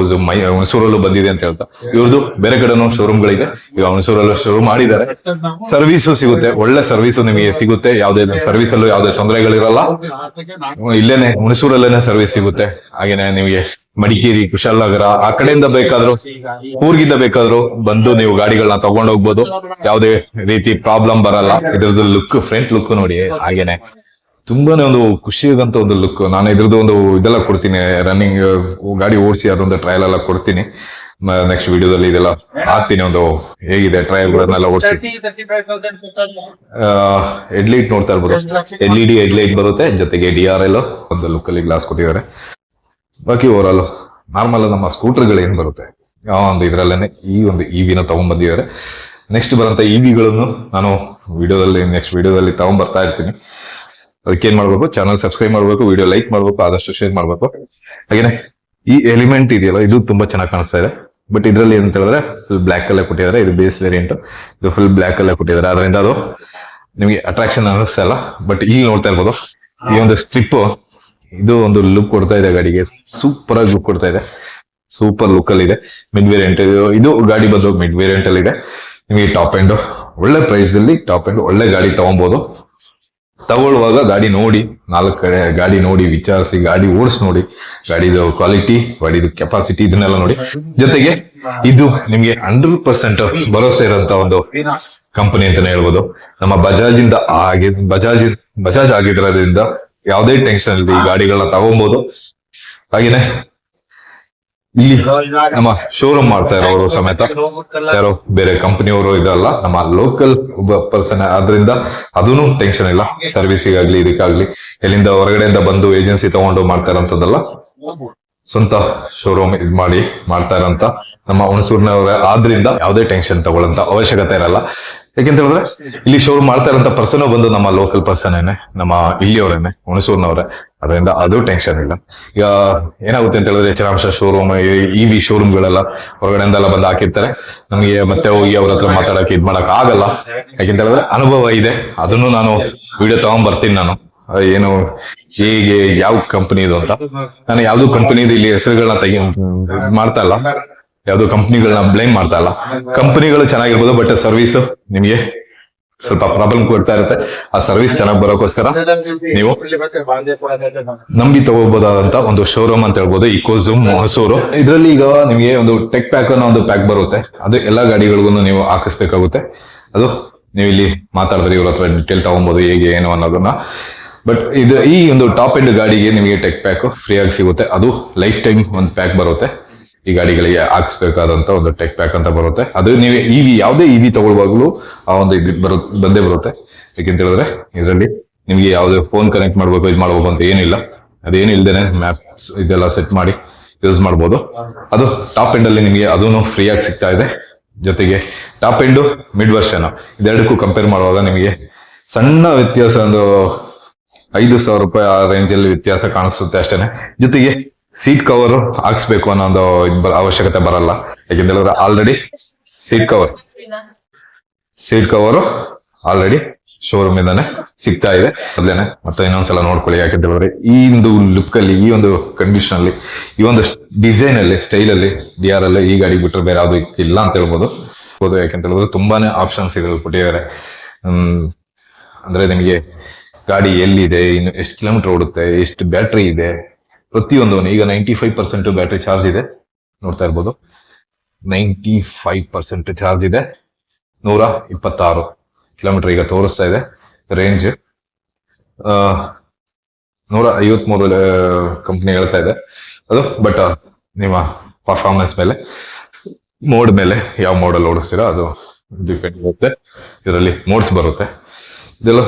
ಝೂಮ್ ಮೈ ಹುಣಸೂರಲ್ಲೂ ಬಂದಿದೆ ಅಂತ ಹೇಳ್ತಾ. ಇವ್ರದ್ದು ಬೇರೆ ಕಡೆನೂ ಶೋರೂಮ್ ಗಳಿದೆ ಈಗ ಹುಣಸೂರಲ್ಲೂ ಶುರು ಮಾಡಿದ್ದಾರೆ. ಸರ್ವಿಸು ಸಿಗುತ್ತೆ. ಒಳ್ಳೆ ಸರ್ವಿಸು ನಿಮಗೆ ಸಿಗುತ್ತೆ. ಯಾವ್ದೇ ಸರ್ವಿಸ್ ಅಲ್ಲೂ ಯಾವುದೇ ತೊಂದರೆಗಳಿರಲ್ಲ. ಇಲ್ಲೇನೆ, ಹುಣಸೂರಲ್ಲೇನೆ ಸರ್ವಿಸ್ ಸಿಗುತ್ತೆ. ಹಾಗೇನೆ ನಿಮಗೆ ಮಡಿಕೇರಿ ಕುಶಾಲನಗರ ಆ ಕಡೆಯಿಂದ ಬೇಕಾದ್ರೂ, ಊರ್ಗಿಂದ ಬೇಕಾದ್ರೂ ಬಂದು ನೀವು ಗಾಡಿಗಳನ್ನ ತಗೊಂಡೋಗ್ಬೋದು. ಯಾವುದೇ ರೀತಿ ಪ್ರಾಬ್ಲಮ್ ಬರಲ್ಲ. ಇದ್ರದ್ದು ಲುಕ್ ಫ್ರಂಟ್ ಲುಕ್ ನೋಡಿ. ಹಾಗೇನೆ. ತುಂಬಾನೇ ಒಂದು ಖುಷಿಯಾದಂತ ಒಂದು ಲುಕ್ ನಾನು ಇದ್ರದ್ದು ಒಂದು ಇದೆಲ್ಲ ಕೊಡ್ತೀನಿ ರನ್ನಿಂಗ್ ಗಾಡಿ ಓಡಿಸಿ ಅದೊಂದು ಟ್ರಯಲ್ ಎಲ್ಲ ಕೊಡ್ತೀನಿ. ನೆಕ್ಸ್ಟ್ ವಿಡಿಯೋದಲ್ಲಿ ಇದೆಲ್ಲ ಹಾಕ್ತೀನಿ ಒಂದು ಹೇಗಿದೆ ಟ್ರಯಲ್ ಗಳನ್ನೆಲ್ಲ ಓಡಿಸಿ. ಹೆಡ್ಲೈಟ್ ನೋಡ್ತಾ ಇರ್ಬೋದು. ಎಲ್ ಇ ಡಿ ಹೆಡ್ಲೈಟ್ ಬರುತ್ತೆ. ಜೊತೆಗೆ ಡಿ ಆರ್ ಎಲ್ ಒಂದು ಲುಕ್ ಅಲ್ಲಿ ಗ್ಲಾಸ್ ಕೊಟ್ಟಿದ್ದಾರೆ. ಬಾಕಿ ಓವರ್ ಆಲ್ ನಾರ್ಮಲ್ ನಮ್ಮ ಸ್ಕೂಟರ್ಗಳು ಏನ್ ಬರುತ್ತೆ? ಆ ಒಂದು ಇದ್ರಲ್ಲೇನೆ ಈ ಒಂದು ಇವಿನ ವಿನ ತಗೊಂಡ್ಬಂದಿದ್ದಾರೆ ನೆಕ್ಸ್ಟ್ ಬರೋಂಥ ಇ ವಿಗಳನ್ನು ನಾನು ವಿಡಿಯೋದಲ್ಲಿ ನೆಕ್ಸ್ಟ್ ವಿಡಿಯೋದಲ್ಲಿ ತಗೊಂಡ್ ಬರ್ತಾ ಇರ್ತೀನಿ. ಅದಕ್ಕೆ ಏನ್ ಮಾಡ್ಬೇಕು? ಚಾನಲ್ ಸಬ್ಸ್ಕ್ರೈಬ್ ಮಾಡ್ಬೇಕು ವಿಡಿಯೋ ಲೈಕ್ ಮಾಡ್ಬೇಕು, ಆದಷ್ಟು ಶೇರ್ ಮಾಡ್ಬೇಕು. ಹಾಗೇನೆ, ಈ ಎಲಿಮೆಂಟ್ ಇದೆಯಲ್ಲ, ಇದು ತುಂಬಾ ಚೆನ್ನಾಗಿ ಕಾಣಿಸ್ತಾ ಇದೆ. ಬಟ್ ಇದ್ರಲ್ಲಿ ಏನಂತ ಹೇಳಿದ್ರೆ ಫುಲ್ ಬ್ಲಾಕ್ ಅಲ್ಲೇ ಕೊಟ್ಟಿದ್ದಾರೆ. ಇದು ಬೇಸ್ ವೇರಿಯಂಟ್ ಇದು ಫುಲ್ ಬ್ಲಾಕ್ ಅಲ್ಲೇ ಕೊಟ್ಟಿದ್ದಾರೆ. ಅದರಿಂದ ಅದು ನಿಮಗೆ ಅಟ್ರಾಕ್ಷನ್ ಅನಿಸ್ತಲ್ಲ ಬಟ್ ಈಗ ನೋಡ್ತಾ ಇರ್ಬೋದು, ಈ ಒಂದು ಸ್ಟ್ರಿಪ್ ಇದು ಒಂದು ಲುಕ್ ಕೊಡ್ತಾ ಇದೆ ಗಾಡಿಗೆ. ಸೂಪರ್ ಆಗಿ ಲುಕ್ ಕೊಡ್ತಾ ಇದೆ. ಸೂಪರ್ ಲುಕ್ ಅಲ್ಲಿ ಇದೆ. ಮಿಡ್ ವೇರಿಯಂಟ್ ಇದು ಗಾಡಿ ಬಂದು ಮಿಡ್ ವೇರಿಯಂಟ್ ಅಲ್ಲಿ ಇದೆ. ನಿಮಗೆ ಟಾಪ್ ಎಂಡ್ ಒಳ್ಳೆ ಪ್ರೈಸ್ ಅಲ್ಲಿ ಟಾಪ್ ಎಂಡ್ ಒಳ್ಳೆ ಗಾಡಿ ತಗೊಬಹುದು ತಗೊಳ್ಳುವಾಗ ಗಾಡಿ ನೋಡಿ, ನಾಲ್ಕು ಕಡೆ ಗಾಡಿ ನೋಡಿ, ವಿಚಾರಿಸಿ, ಗಾಡಿ ಓಡಿಸಿ ನೋಡಿ, ಗಾಡಿದು ಕ್ವಾಲಿಟಿ ಗಾಡಿದು ಕೆಪಾಸಿಟಿ ಇದನ್ನೆಲ್ಲ ನೋಡಿ. ಜೊತೆಗೆ ಇದು ನಿಮ್ಗೆ ಹಂಡ್ರೆಡ್ ಪರ್ಸೆಂಟ್ ಭರೋಸೆ ಇರೋಂತ ಒಂದು ಕಂಪನಿ ಅಂತಾನೆ ಹೇಳ್ಬೋದು. ನಮ್ಮ ಬಜಾಜ್ ಇಂದ ಆಗಿ, ಬಜಾಜ್ ಬಜಾಜ್ ಆಗಿದ್ರಿಂದ ಯಾವುದೇ ಟೆನ್ಷನ್ ಇಲ್ಲದೆ ಈ ಗಾಡಿಗಳನ್ನ ತಗೊಬಹುದು ಹಾಗೇನೆ ಇಲ್ಲಿ ನಮ್ಮ ಶೋರೂಮ್ ಮಾಡ್ತಾ ಇರೋರು ಸಮೇತ. ಯಾರೋ ಬೇರೆ ಕಂಪನಿಯವರು ಇದಲ್ಲ ನಮ್ಮ ಲೋಕಲ್ ಒಬ್ಬ ಪರ್ಸನ್ ಆದ್ರಿಂದ ಅದೂ ಟೆನ್ಷನ್ ಇಲ್ಲ. ಸರ್ವಿಸಿಗಾಗ್ಲಿ ಇದಕ್ಕಾಗ್ಲಿ ಎಲ್ಲಿಂದ ಹೊರಗಡೆಯಿಂದ ಬಂದು ಏಜೆನ್ಸಿ ತಗೊಂಡು ಮಾಡ್ತಾ ಇರೋಂಥದ್ದಲ್ಲ ಸ್ವಂತ ಶೋರೂಮ್ ಇದ್ ಮಾಡಿ ಮಾಡ್ತಾ ಇರೋಂತ ನಮ್ಮ ಹುಣಸೂರಿನವರ. ಆದ್ರಿಂದ ಯಾವುದೇ ಟೆನ್ಷನ್ ತಗೊಳ್ಳಂತ ಅವಶ್ಯಕತೆ ಇರಲ್ಲ. ಯಾಕೆಂತ ಹೇಳಿದ್ರೆ, ಇಲ್ಲಿ ಶೋರೂಮ್ ಮಾಡ್ತಾ ಇರೋ ಪರ್ಸನ್ ಬಂದು ನಮ್ಮ ಲೋಕಲ್ ಪರ್ಸನ್ ಏನೆ, ನಮ್ಮ ಇಲ್ಲಿಯವರೇನೆ, ಹುಣಸೂರಿನವರೇ. ಅದರಿಂದ ಅದು ಟೆನ್ಷನ್ ಇಲ್ಲ. ಈಗ ಏನಾಗುತ್ತೆ ಅಂತ ಹೇಳಿದ್ರೆ ಹೆಚ್ಚಿನಾಂಶ ಶೋರೂಮ್ ಇ ವಿ ಶೋರೂಮ್ಗಳೆಲ್ಲ ಹೊರಗಡೆಯಿಂದ ಎಲ್ಲ ಬಂದು ಹಾಕಿರ್ತಾರೆ. ನಮಗೆ ಮತ್ತೆ ಹೋಗಿ ಅವ್ರ ಹತ್ರ ಮಾತಾಡಕ್ಕೆ ಇದ್ ಮಾಡಕ್ ಆಗಲ್ಲ. ಯಾಕೆಂತ ಹೇಳಿದ್ರೆ, ಅನುಭವ ಇದೆ. ಅದನ್ನು ನಾನು ವಿಡಿಯೋ ತಗೊಂಡ್ ಬರ್ತೀನಿ ನಾನು ಏನು, ಹೇಗೆ, ಯಾವ ಕಂಪನಿ ಇದು ಅಂತ. ನಾನು ಯಾವ್ದು ಕಂಪನಿ ಇಲ್ಲಿ ಹೆಸರುಗಳನ್ನ ತೆಗಿ ಮಾಡ್ತಾ ಇಲ್ಲ. ಯಾವ್ದು ಕಂಪ್ನಿಗಳನ್ನ ಬ್ಲೇಮ್ ಮಾಡ್ತಾ ಇಲ್ಲ. ಕಂಪನಿಗಳು ಚೆನ್ನಾಗಿರ್ಬೋದು ಬಟ್ ಸರ್ವಿಸ್ ನಿಮಗೆ ಸ್ವಲ್ಪ ಪ್ರಾಬ್ಲಮ್ ಕೊಡ್ತಾ ಇರುತ್ತೆ. ಆ ಸರ್ವಿಸ್ ಚೆನ್ನಾಗಿ ಬರೋಕೋಸ್ಕರ ನೀವು ನಂಬಿ ತಗೋಬಹುದಾದಂತ ಒಂದು ಶೋರೂಮ್ ಅಂತ ಹೇಳ್ಬೋದು ಇಕೋಝೂಮ್ ಹೊಸೂರು ಇದರಲ್ಲಿ ಈಗ ನಿಮಗೆ ಒಂದು ಟೆಕ್ ಪ್ಯಾಕ್ ಅನ್ನೋ ಒಂದು ಪ್ಯಾಕ್ ಬರುತ್ತೆ. ಅದು ಎಲ್ಲಾ ಗಾಡಿಗಳಿಗೂ ನೀವು ಹಾಕಿಸ್ಬೇಕಾಗುತ್ತೆ. ಅದು ನೀವು ಇಲ್ಲಿ ಮಾತಾಡಿದ್ರೆ ಇವ್ರ ಹತ್ರ ಡಿಟೇಲ್ ತಗೊಬಹುದು ಹೇಗೆ, ಏನು ಅನ್ನೋದನ್ನ. ಬಟ್ ಇದು ಈ ಒಂದು ಟಾಪ್ ಎಂಡ್ ಗಾಡಿಗೆ ನಿಮಗೆ ಟೆಕ್ ಪ್ಯಾಕ್ ಫ್ರೀ ಆಗಿ ಸಿಗುತ್ತೆ. ಅದು ಲೈಫ್ ಟೈಮ್ ಒಂದು ಪ್ಯಾಕ್ ಬರುತ್ತೆ. ಈ ಗಾಡಿಗಳಿಗೆ ಹಾಕ್ಸ್ಬೇಕಾದಂತ ಒಂದು ಟೆಕ್ ಪ್ಯಾಕ್ ಅಂತ ಬರುತ್ತೆ. ಅದು ನೀವು ಇವಿ ಯಾವುದೇ ಇವಿ ತಗೊಳ್ಳುವಾಗ್ಲೂ ಆ ಒಂದು ಇದು ಬರು, ಬಂದೇ ಬರುತ್ತೆ. ಯಾಕೆಂತ ಹೇಳಿದ್ರೆ ಇದರಲ್ಲಿ ನಿಮಗೆ ಯಾವುದೇ ಫೋನ್ ಕನೆಕ್ಟ್ ಮಾಡ್ಬೇಕು, ಇದು ಮಾಡ್ಬೇಕು ಅಂತ ಏನಿಲ್ಲ. ಅದೇನು ಇಲ್ದೇನೆ ಮ್ಯಾಪ್ಸ್ ಇದೆಲ್ಲ ಸೆಟ್ ಮಾಡಿ ಯೂಸ್ ಮಾಡ್ಬೋದು. ಅದು ಟಾಪ್ ಎಂಡ್ ಅಲ್ಲಿ ನಿಮಗೆ ಅದೂ ಫ್ರೀ ಆಗಿ ಸಿಗ್ತಾ ಇದೆ. ಜೊತೆಗೆ ಟಾಪ್ ಎಂಡು ಮಿಡ್ ವರ್ಷನ್ ಇದೆರಡಕ್ಕೂ ಕಂಪೇರ್ ಮಾಡುವಾಗ ನಿಮಗೆ ಸಣ್ಣ ವ್ಯತ್ಯಾಸ ಒಂದು ಐದು ಸಾವಿರ ರೂಪಾಯಿ ಆ ರೇಂಜ್ ಅಲ್ಲಿ ವ್ಯತ್ಯಾಸ ಕಾಣಿಸುತ್ತೆ ಅಷ್ಟೇನೆ. ಜೊತೆಗೆ ಸೀಟ್ ಕವರ್ ಹಾಕ್ಸ್ಬೇಕು ಅನ್ನೋ ಒಂದು ಅವಶ್ಯಕತೆ ಬರಲ್ಲ. ಯಾಕೆಂತ ಹೇಳಿದ್ರೆ already seat cover seat cover already showroom ಇಂದಾನೆ ಸಿಗ್ತಾ ಇದೆ. ಮೊದ್ಲೇನೆ ಮತ್ತೆ ಇನ್ನೊಂದ್ಸಲ ನೋಡ್ಕೊಳ್ಳಿ ಯಾಕಂತ ಹೇಳಿದ್ರೆ ಈ ಒಂದು ಲುಕ್ ಅಲ್ಲಿ, ಈ ಒಂದು ಕಂಡೀಷನ್ ಅಲ್ಲಿ, ಈ ಒಂದು ಡಿಸೈನ್ ಅಲ್ಲಿ ಸ್ಟೈಲ್ ಅಲ್ಲಿ ಡಿ ಆರ್ ಅಲ್ಲಿ ಈ ಗಾಡಿ ಬಿಟ್ರೆ ಬೇರೆ ಯಾವ್ದು ಇಲ್ಲ ಅಂತ ಹೇಳ್ಬೋದು. ಯಾಕಂತ ಹೇಳಿದ್ರೆ ತುಂಬಾನೇ ಆಪ್ಷನ್ಸ್ ಇದ್ರಲ್ಲಿ ಕೊಟ್ಟಿದ್ದಾರೆ. ಅಂದ್ರೆ ನಿಮಗೆ ಗಾಡಿ ಎಲ್ಲಿದೆ, ಇನ್ನು ಎಷ್ಟು ಕಿಲೋಮೀಟರ್ ಓಡುತ್ತೆ, ಎಷ್ಟು ಬ್ಯಾಟ್ರಿ ಇದೆ ಪ್ರತಿಯೊಂದು ಈಗ ninety five percent battery charge ಇದೆ. ನೋಡ್ತಾ ಇರ್ಬೋದು. ನೈಂಟಿ ಫೈವ್ ಪರ್ಸೆಂಟ್ ಚಾರ್ಜ್ ಇದೆ. ನೂರ ಇಪ್ಪತ್ತಾರು ಕಿಲೋಮೀಟರ್ ಈಗ ತೋರಿಸ್ತಾ ಇದೆ. ರೇಂಜ್ ನೂರ ಐವತ್ಮೂರು ಕಂಪ್ನಿ ಹೇಳ್ತಾ ಇದೆ. ಅದು ಬಟ್ ನಿಮ್ಮ ಪರ್ಫಾರ್ಮೆನ್ಸ್ ಮೇಲೆ ಮೋಡ್ ಮೇಲೆ ಯಾವ ಮೋಡಲ್ಲಿ ಓಡಿಸ್ತೀರಾ, ಅದು ಡಿಪೆಂಡ್ ಆಗುತ್ತೆ ಇದರಲ್ಲಿ ಮೋಡ್ಸ್ ಬರುತ್ತೆ. ಇದೆಲ್ಲ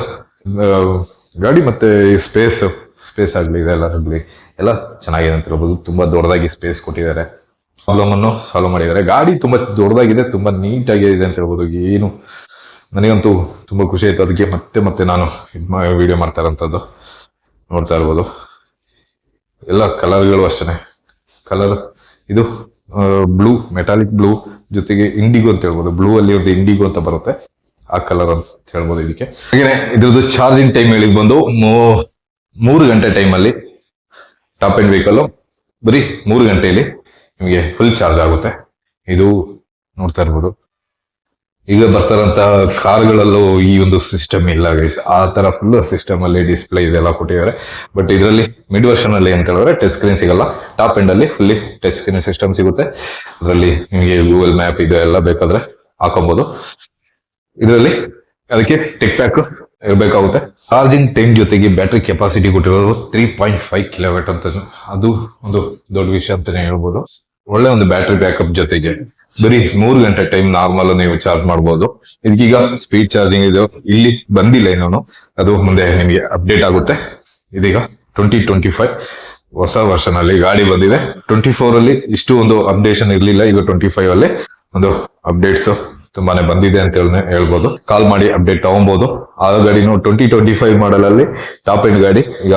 ಗಾಡಿ ಮತ್ತೆ ಸ್ಪೇಸ್ ಸ್ಪೇಸ್ ಆಗಲಿ ಇದೆಲ್ಲ ಆಗಲಿ ಎಲ್ಲ ಚೆನ್ನಾಗಿದೆ ಅಂತ ಹೇಳ್ಬೋದು. ತುಂಬಾ ದೊಡ್ಡದಾಗಿ ಸ್ಪೇಸ್ ಕೊಟ್ಟಿದ್ದಾರೆ. ಸಾಲೋಮನ್ನು ಸಾಲ್ವ್ ಮಾಡಿದ್ದಾರೆ. ಗಾಡಿ ತುಂಬಾ ದೊಡ್ಡದಾಗಿದೆ, ತುಂಬಾ ನೀಟಾಗಿ ಇದೆ ಅಂತ ಹೇಳ್ಬೋದು. ಏನು, ನನಗಂತೂ ತುಂಬಾ ಖುಷಿ ಆಯ್ತು. ಅದಕ್ಕೆ ಮತ್ತೆ ಮತ್ತೆ ನಾನು ವಿಡಿಯೋ ಮಾಡ್ತಾ ಇರೋಂಥದ್ದು ನೋಡ್ತಾ ಇರ್ಬೋದು. ಎಲ್ಲ ಕಲರ್ಗಳು ಅಷ್ಟೇ ಕಲರ್ ಇದು ಬ್ಲೂ ಮೆಟಾಲಿಕ್ ಬ್ಲೂ ಜೊತೆಗೆ ಇಂಡಿಗೋ ಅಂತ ಹೇಳ್ಬೋದು. ಬ್ಲೂ ಅಲ್ಲಿ ಒಂದು ಇಂಡಿಗೋ ಅಂತ ಬರುತ್ತೆ. ಆ ಕಲರ್ ಅಂತ ಹೇಳ್ಬೋದು ಇದಕ್ಕೆ. ಹಾಗೆ ಇದ್ರದ್ದು ಚಾರ್ಜಿಂಗ್ ಟೈಮ್ ಹೇಳಿ ಬಂದು ಮೂರು ಗಂಟೆ ಟೈಮಲ್ಲಿ ಟಾಪ್ ಎಂಡ್ ವೆಹಿಕಲ್ಲು ಬರೀ ಮೂರು ಗಂಟೆಯಲ್ಲಿ ನಿಮಗೆ ಫುಲ್ ಚಾರ್ಜ್ ಆಗುತ್ತೆ. ಇದು ನೋಡ್ತಾ ಇರ್ಬೋದು. ಈಗ ಬರ್ತಾರಂತ ಕಾರ್ಗಳಲ್ಲೂ ಈ ಒಂದು ಸಿಸ್ಟಮ್ ಇಲ್ಲ ಗೈಸ್ ಆ ತರ ಫುಲ್ ಸಿಸ್ಟಮ್ ಅಲ್ಲಿ ಡಿಸ್ಪ್ಲೇ ಇದೆಲ್ಲ ಕೊಟ್ಟಿದ್ದಾರೆ. ಬಟ್ ಇದರಲ್ಲಿ ಮಿಡ್ ವರ್ಷನ್ ಅಲ್ಲಿ ಅಂತ ಹೇಳಿದ್ರೆ ಟಚ್ ಸ್ಕ್ರೀನ್ ಸಿಗಲ್ಲ. ಟಾಪ್ ಎಂಡ್ ಅಲ್ಲಿ ಫುಲ್ಲಿ ಟಚ್ ಸ್ಕ್ರೀನ್ ಸಿಸ್ಟಮ್ ಸಿಗುತ್ತೆ. ಅದರಲ್ಲಿ ನಿಮಗೆ ಗೂಗಲ್ ಮ್ಯಾಪ್ ಇದು ಎಲ್ಲ ಬೇಕಾದ್ರೆ ಹಾಕೊಬಹುದು ಇದರಲ್ಲಿ ಅದಕ್ಕೆ ಟಿಕ್ ಪ್ಯಾಕ್ ಇರಬೇಕಾಗುತ್ತೆ. ಚಾರ್ಜಿಂಗ್ ಟೈಮ್ ಜೊತೆಗೆ ಬ್ಯಾಟ್ರಿ ಕೆಪಾಸಿಟಿ ಕೊಟ್ಟಿರೋದು ತ್ರೀ ಪಾಯಿಂಟ್ ಫೈವ್ ಕಿಲೋಮೀಟರ್ ಅಂತ ಅದು ಒಂದು ದೊಡ್ಡ ವಿಷಯ ಅಂತಾನೆ ಹೇಳ್ಬೋದು. ಒಳ್ಳೆ ಒಂದು ಬ್ಯಾಟ್ರಿ ಬ್ಯಾಕಪ್ ಜೊತೆಗೆ. ಬರೀ ಮೂರು ಗಂಟೆ ಟೈಮ್ ನಾರ್ಮಲ್ ನೀವು ಚಾರ್ಜ್ ಮಾಡಬಹುದು ಇದಕ್ಕೀಗ ಸ್ಪೀಡ್ ಚಾರ್ಜಿಂಗ್ ಇದು. ಇಲ್ಲಿ ಬಂದಿಲ್ಲ ಏನೋ ಅದು ಮುಂದೆ ನಿಮಗೆ ಅಪ್ಡೇಟ್ ಆಗುತ್ತೆ. ಇದೀಗ ಟ್ವೆಂಟಿ ಟ್ವೆಂಟಿ ಫೈವ್ ಹೊಸ ವರ್ಷನ್ ಅಲ್ಲಿ ಗಾಡಿ ಬಂದಿದೆ. ಟ್ವೆಂಟಿ ಫೋರ್ ಅಲ್ಲಿ ಇಷ್ಟು ಒಂದು ಅಪ್ಡೇಷನ್ ಇರಲಿಲ್ಲ. ಈಗ ಟ್ವೆಂಟಿ ಫೈವ್ ಅಲ್ಲಿ ಒಂದು ಅಪ್ಡೇಟ್ಸ್ ತುಂಬಾನೇ ಬಂದಿದೆ ಅಂತ ಹೇಳಿ ಹೇಳ್ಬೋದು. ಕಾಲ್ ಮಾಡಿ ಅಪ್ಡೇಟ್ ತಗೊಬಹುದು ಆ ಗಾಡಿನು ಟ್ವೆಂಟಿ ಟ್ವೆಂಟಿ ಫೈವ್ ಮಾಡಲ್ ಅಲ್ಲಿ ಟಾಪ್ ಎಂಡ್ ಗಾಡಿ. ಈಗ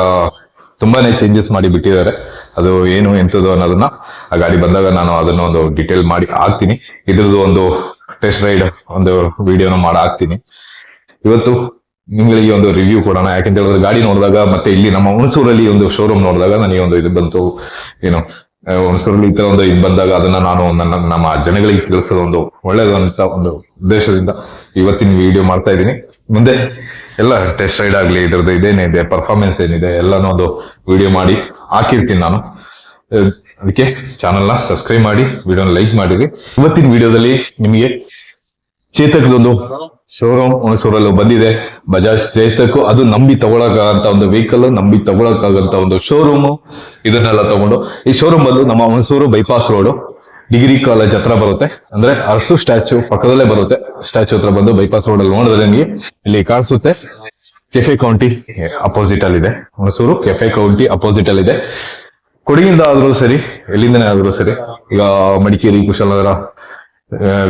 ತುಂಬಾನೇ ಚೇಂಜಸ್ ಮಾಡಿ ಬಿಟ್ಟಿದ್ದಾರೆ. ಅದು ಏನು ಎಂತದ್ದು ಅನ್ನೋದನ್ನ ಆ ಗಾಡಿ ಬಂದಾಗ ನಾನು ಅದನ್ನ ಒಂದು ಡಿಟೇಲ್ ಮಾಡಿ ಹಾಕ್ತೀನಿ. ಇದ್ರದ್ದು ಒಂದು ಟೆಸ್ಟ್ ರೈಡ್ ಒಂದು ವಿಡಿಯೋನ ಮಾಡಿ ಹಾಕ್ತೀನಿ. ಇವತ್ತು ನಿಮ್ಗಳಿಗೆ ಒಂದು ರಿವ್ಯೂ ಕೊಡೋಣ. ಯಾಕಂತ ಹೇಳಿದ್ರೆ ಗಾಡಿ ನೋಡಿದಾಗ ಮತ್ತೆ ಇಲ್ಲಿ ನಮ್ಮ ಹುಣಸೂರಲ್ಲಿ ಒಂದು ಶೋರೂಮ್ ನೋಡಿದಾಗ ನನಗೆ ಒಂದು ಇದು ಬಂತು. ಏನು ತರ ಒಂದು ಇದು ಬಂದಾಗ ಅದನ್ನ ನಾನು ನನ್ನ, ನಮ್ಮ ಜನಗಳಿಗೆ ತಿಳಿಸೋದು ಒಂದು ಒಳ್ಳೇದು ಅನಿಸ್ತ ಒಂದು ಉದ್ದೇಶದಿಂದ ಇವತ್ತಿನ ವಿಡಿಯೋ ಮಾಡ್ತಾ ಇದ್ದೀನಿ. ಮುಂದೆ ಎಲ್ಲ ಟೆಸ್ಟ್ ರೈಡ್ ಆಗ್ಲಿ, ಇದ್ರದ್ದು ಇದೇನಿದೆ ಪರ್ಫಾರ್ಮೆನ್ಸ್ ಏನಿದೆ, ಎಲ್ಲಾನು ಒಂದು ವಿಡಿಯೋ ಮಾಡಿ ಹಾಕಿರ್ತೀನಿ ನಾನು. ಅದಕ್ಕೆ ಚಾನಲ್ನ ಸಬ್ಸ್ಕ್ರೈಬ್ ಮಾಡಿ ವಿಡಿಯೋನ ಲೈಕ್ ಮಾಡಿರಿ. ಇವತ್ತಿನ ವಿಡಿಯೋದಲ್ಲಿ ನಿಮಗೆ ಚೇತಕ್ದೊಂದು ಶೋರೂಮ್, ಮೈಸೂರಲ್ಲೂ ಬಂದಿದೆ. ಬಜಾಜ್ ಸ್ನೇಹಿತಕ್ಕೂ ಅದು ನಂಬಿ ತಗೊಳಕಾಗಂತ ಒಂದು ವೆಹಿಕಲ್ ನಂಬಿ ತಗೊಳಕಾಗಂತ ಒಂದು ಶೋರೂಮ್ ಇದನ್ನೆಲ್ಲ ತಗೊಂಡು, ಈ ಶೋರೂಮ್ ಬಂದು ನಮ್ಮ Mysuru bypass road degree college ಹತ್ರ ಬರುತ್ತೆ. ಅಂದ್ರೆ ಅರಸು ಸ್ಟ್ಯಾಚು ಪಕ್ಕದಲ್ಲೇ ಬರುತ್ತೆ. ಸ್ಟ್ಯಾಚು ಹತ್ರ ಬಂದು ಬೈಪಾಸ್ ರೋಡ್ ಅಲ್ಲಿ ನೋಡಿದ್ರೆ ನಿಮಗೆ ಇಲ್ಲಿ ಕಾಣಿಸುತ್ತೆ. ಕೆಫೆ ಕೌಂಟಿ ಅಪೋಸಿಟ್ ಅಲ್ಲಿ ಇದೆ. ಮೈಸೂರು ಕೆಫೆ ಕೌಂಟಿ ಅಪೋಸಿಟ್ ಅಲ್ಲಿ ಇದೆ. ಕೊಡಗಿಂದ ಆದ್ರೂ ಸರಿ, ಎಲ್ಲಿಂದನೇ ಆದ್ರೂ ಸರಿ, ಈಗ ಮಡಿಕೇರಿ ಕುಶಾಲನಗರ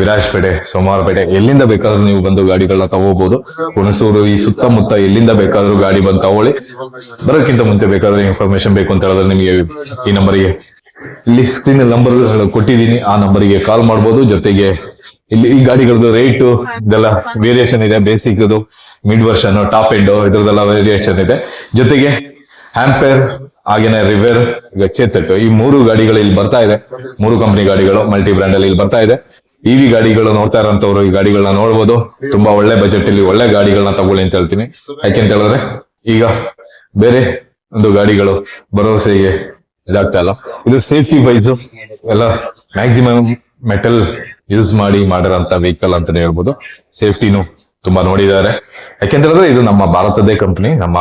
ವಿರಾಜಪೇಟೆ ಸೋಮವಾರಪೇಟೆ, ಎಲ್ಲಿಂದ ಬೇಕಾದ್ರೂ ನೀವು ಬಂದು ಗಾಡಿಗಳನ್ನ ತಗೋಬಹುದು ಹುಣಸೂರು ಈ ಸುತ್ತಮುತ್ತ ಎಲ್ಲಿಂದ ಬೇಕಾದ್ರೂ ಗಾಡಿ ಬಂದು ತಗೊಳ್ಳಿ. ಬರೋಕ್ಕಿಂತ ಮುಂಚೆ ಬೇಕಾದ್ರೆ ಇನ್ಫಾರ್ಮೇಶನ್ ಬೇಕು ಅಂತ ಹೇಳಿದ್ರೆ ನಿಮಗೆ ಈ ನಂಬರಿಗೆ. ಇಲ್ಲಿ ಸ್ಕ್ರೀನ್ ನಂಬರ್ ಕೊಟ್ಟಿದ್ದೀನಿ. ಆ ನಂಬರ್ಗೆ ಕಾಲ್ ಮಾಡಬಹುದು ಜೊತೆಗೆ ಇಲ್ಲಿ ಈ ಗಾಡಿಗಳದ್ದು ರೇಟ್ ಇದೆಲ್ಲ ವೇರಿಯೇಷನ್ ಇದೆ. ಬೇಸಿಕ್ದು ಮಿಡ್ ವರ್ಷನ್ ಟಾಪ್ ಎಂಡ್ ಇದ್ರದ್ದೆಲ್ಲ ವೇರಿಯೇಷನ್ ಇದೆ. ಜೊತೆಗೆ ಹ್ಯಾಂಪೇರ್ ಹಾಗೇನೆ ರಿವೇರ್ ಚೇತಕ್ ಈ ಮೂರು ಗಾಡಿಗಳು ಇಲ್ಲಿ ಬರ್ತಾ ಇದೆ. ಮೂರು ಕಂಪನಿ ಗಾಡಿಗಳು ಮಲ್ಟಿ ಬ್ರ್ಯಾಂಡ್ ಅಲ್ಲಿ ಇಲ್ಲಿ ಬರ್ತಾ ಇದೆ. ಇವಿ ಗಾಡಿಗಳು ನೋಡ್ತಾ ಇರೋಂಥವ್ರು ಈ ಗಾಡಿಗಳನ್ನ ನೋಡ್ಬೋದು. ತುಂಬಾ ಒಳ್ಳೆ ಬಜೆಟ್ ಅಲ್ಲಿ ಒಳ್ಳೆ ಗಾಡಿಗಳನ್ನ ತಗೊಳ್ಳಿ ಅಂತ ಹೇಳ್ತೀನಿ. ಯಾಕೆಂತ ಹೇಳಿದ್ರೆ, ಈಗ ಬೇರೆ ಒಂದು ಗಾಡಿಗಳು ಭರವಸೆಗೆ ಇದಾಗ್ತಾ ಇಲ್ಲ. ಇದು ಸೇಫ್ಟಿ ವೈಸ್ ಎಲ್ಲ ಮ್ಯಾಕ್ಸಿಮಮ್ ಮೆಟಲ್ ಯೂಸ್ ಮಾಡಿ ಮಾಡಿರೋಂತ ವೆಹಿಕಲ್ ಅಂತಾನೆ ಹೇಳ್ಬೋದು. ಸೇಫ್ಟಿನು ತುಂಬಾ ನೋಡಿದ್ದಾರೆ. ಹೇಳಿದ್ರೆ, ಇದು ನಮ್ಮ ಭಾರತದೇ ಕಂಪನಿ ನಮ್ಮ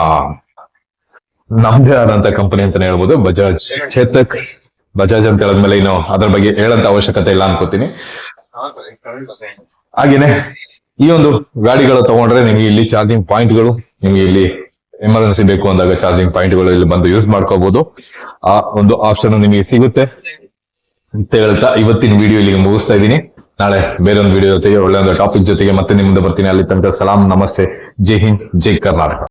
ನಮ್ದೇ ಆದಂತ ಕಂಪನಿ ಅಂತಾನೆ ಹೇಳ್ಬೋದು. ಬಜಾಜ್ ಚೇತಕ್ ಬಜಾಜ್ ಅಂತ ಹೇಳಿದ್ಮೇಲೆ ಇನ್ನು ಅದ್ರ ಬಗ್ಗೆ ಹೇಳಂತ ಅವಶ್ಯಕತೆ ಇಲ್ಲ ಅನ್ಕೋತೀನಿ. ಹಾಗೇನೆ, ಈ ಒಂದು ಗಾಡಿಗಳು ತಗೊಂಡ್ರೆ ನಿಮಗೆ ಇಲ್ಲಿ ಚಾರ್ಜಿಂಗ್ ಪಾಯಿಂಟ್ಗಳು ನಿಮಗೆ ಇಲ್ಲಿ ಎಮರ್ಜೆನ್ಸಿ ಬೇಕು ಅಂದಾಗ ಚಾರ್ಜಿಂಗ್ ಪಾಯಿಂಟ್ಗಳು ಇಲ್ಲಿ ಬಂದು ಯೂಸ್ ಮಾಡ್ಕೋಬಹುದು ಆ ಒಂದು ಆಪ್ಷನ್ ನಿಮಗೆ ಸಿಗುತ್ತೆ ಅಂತ ಹೇಳ್ತಾ ಇವತ್ತಿನ ವಿಡಿಯೋ ಇಲ್ಲಿಗೆ ಮುಗಿಸ್ತಾ ಇದ್ದೀನಿ. ನಾಳೆ ಬೇರೆ ಒಂದು ವಿಡಿಯೋ ಜೊತೆಗೆ ಒಳ್ಳೆ ಒಂದು ಟಾಪಿಕ್ ಜೊತೆಗೆ ಮತ್ತೆ ನಿಮ್ಮಿಂದ ಬರ್ತೀನಿ. ಅಲ್ಲಿ ತನಕ ಸಲಾಂ, ನಮಸ್ತೆ. ಜೈ ಹಿಂದ್, ಜೈ ಕರ್ನಾಟಕ.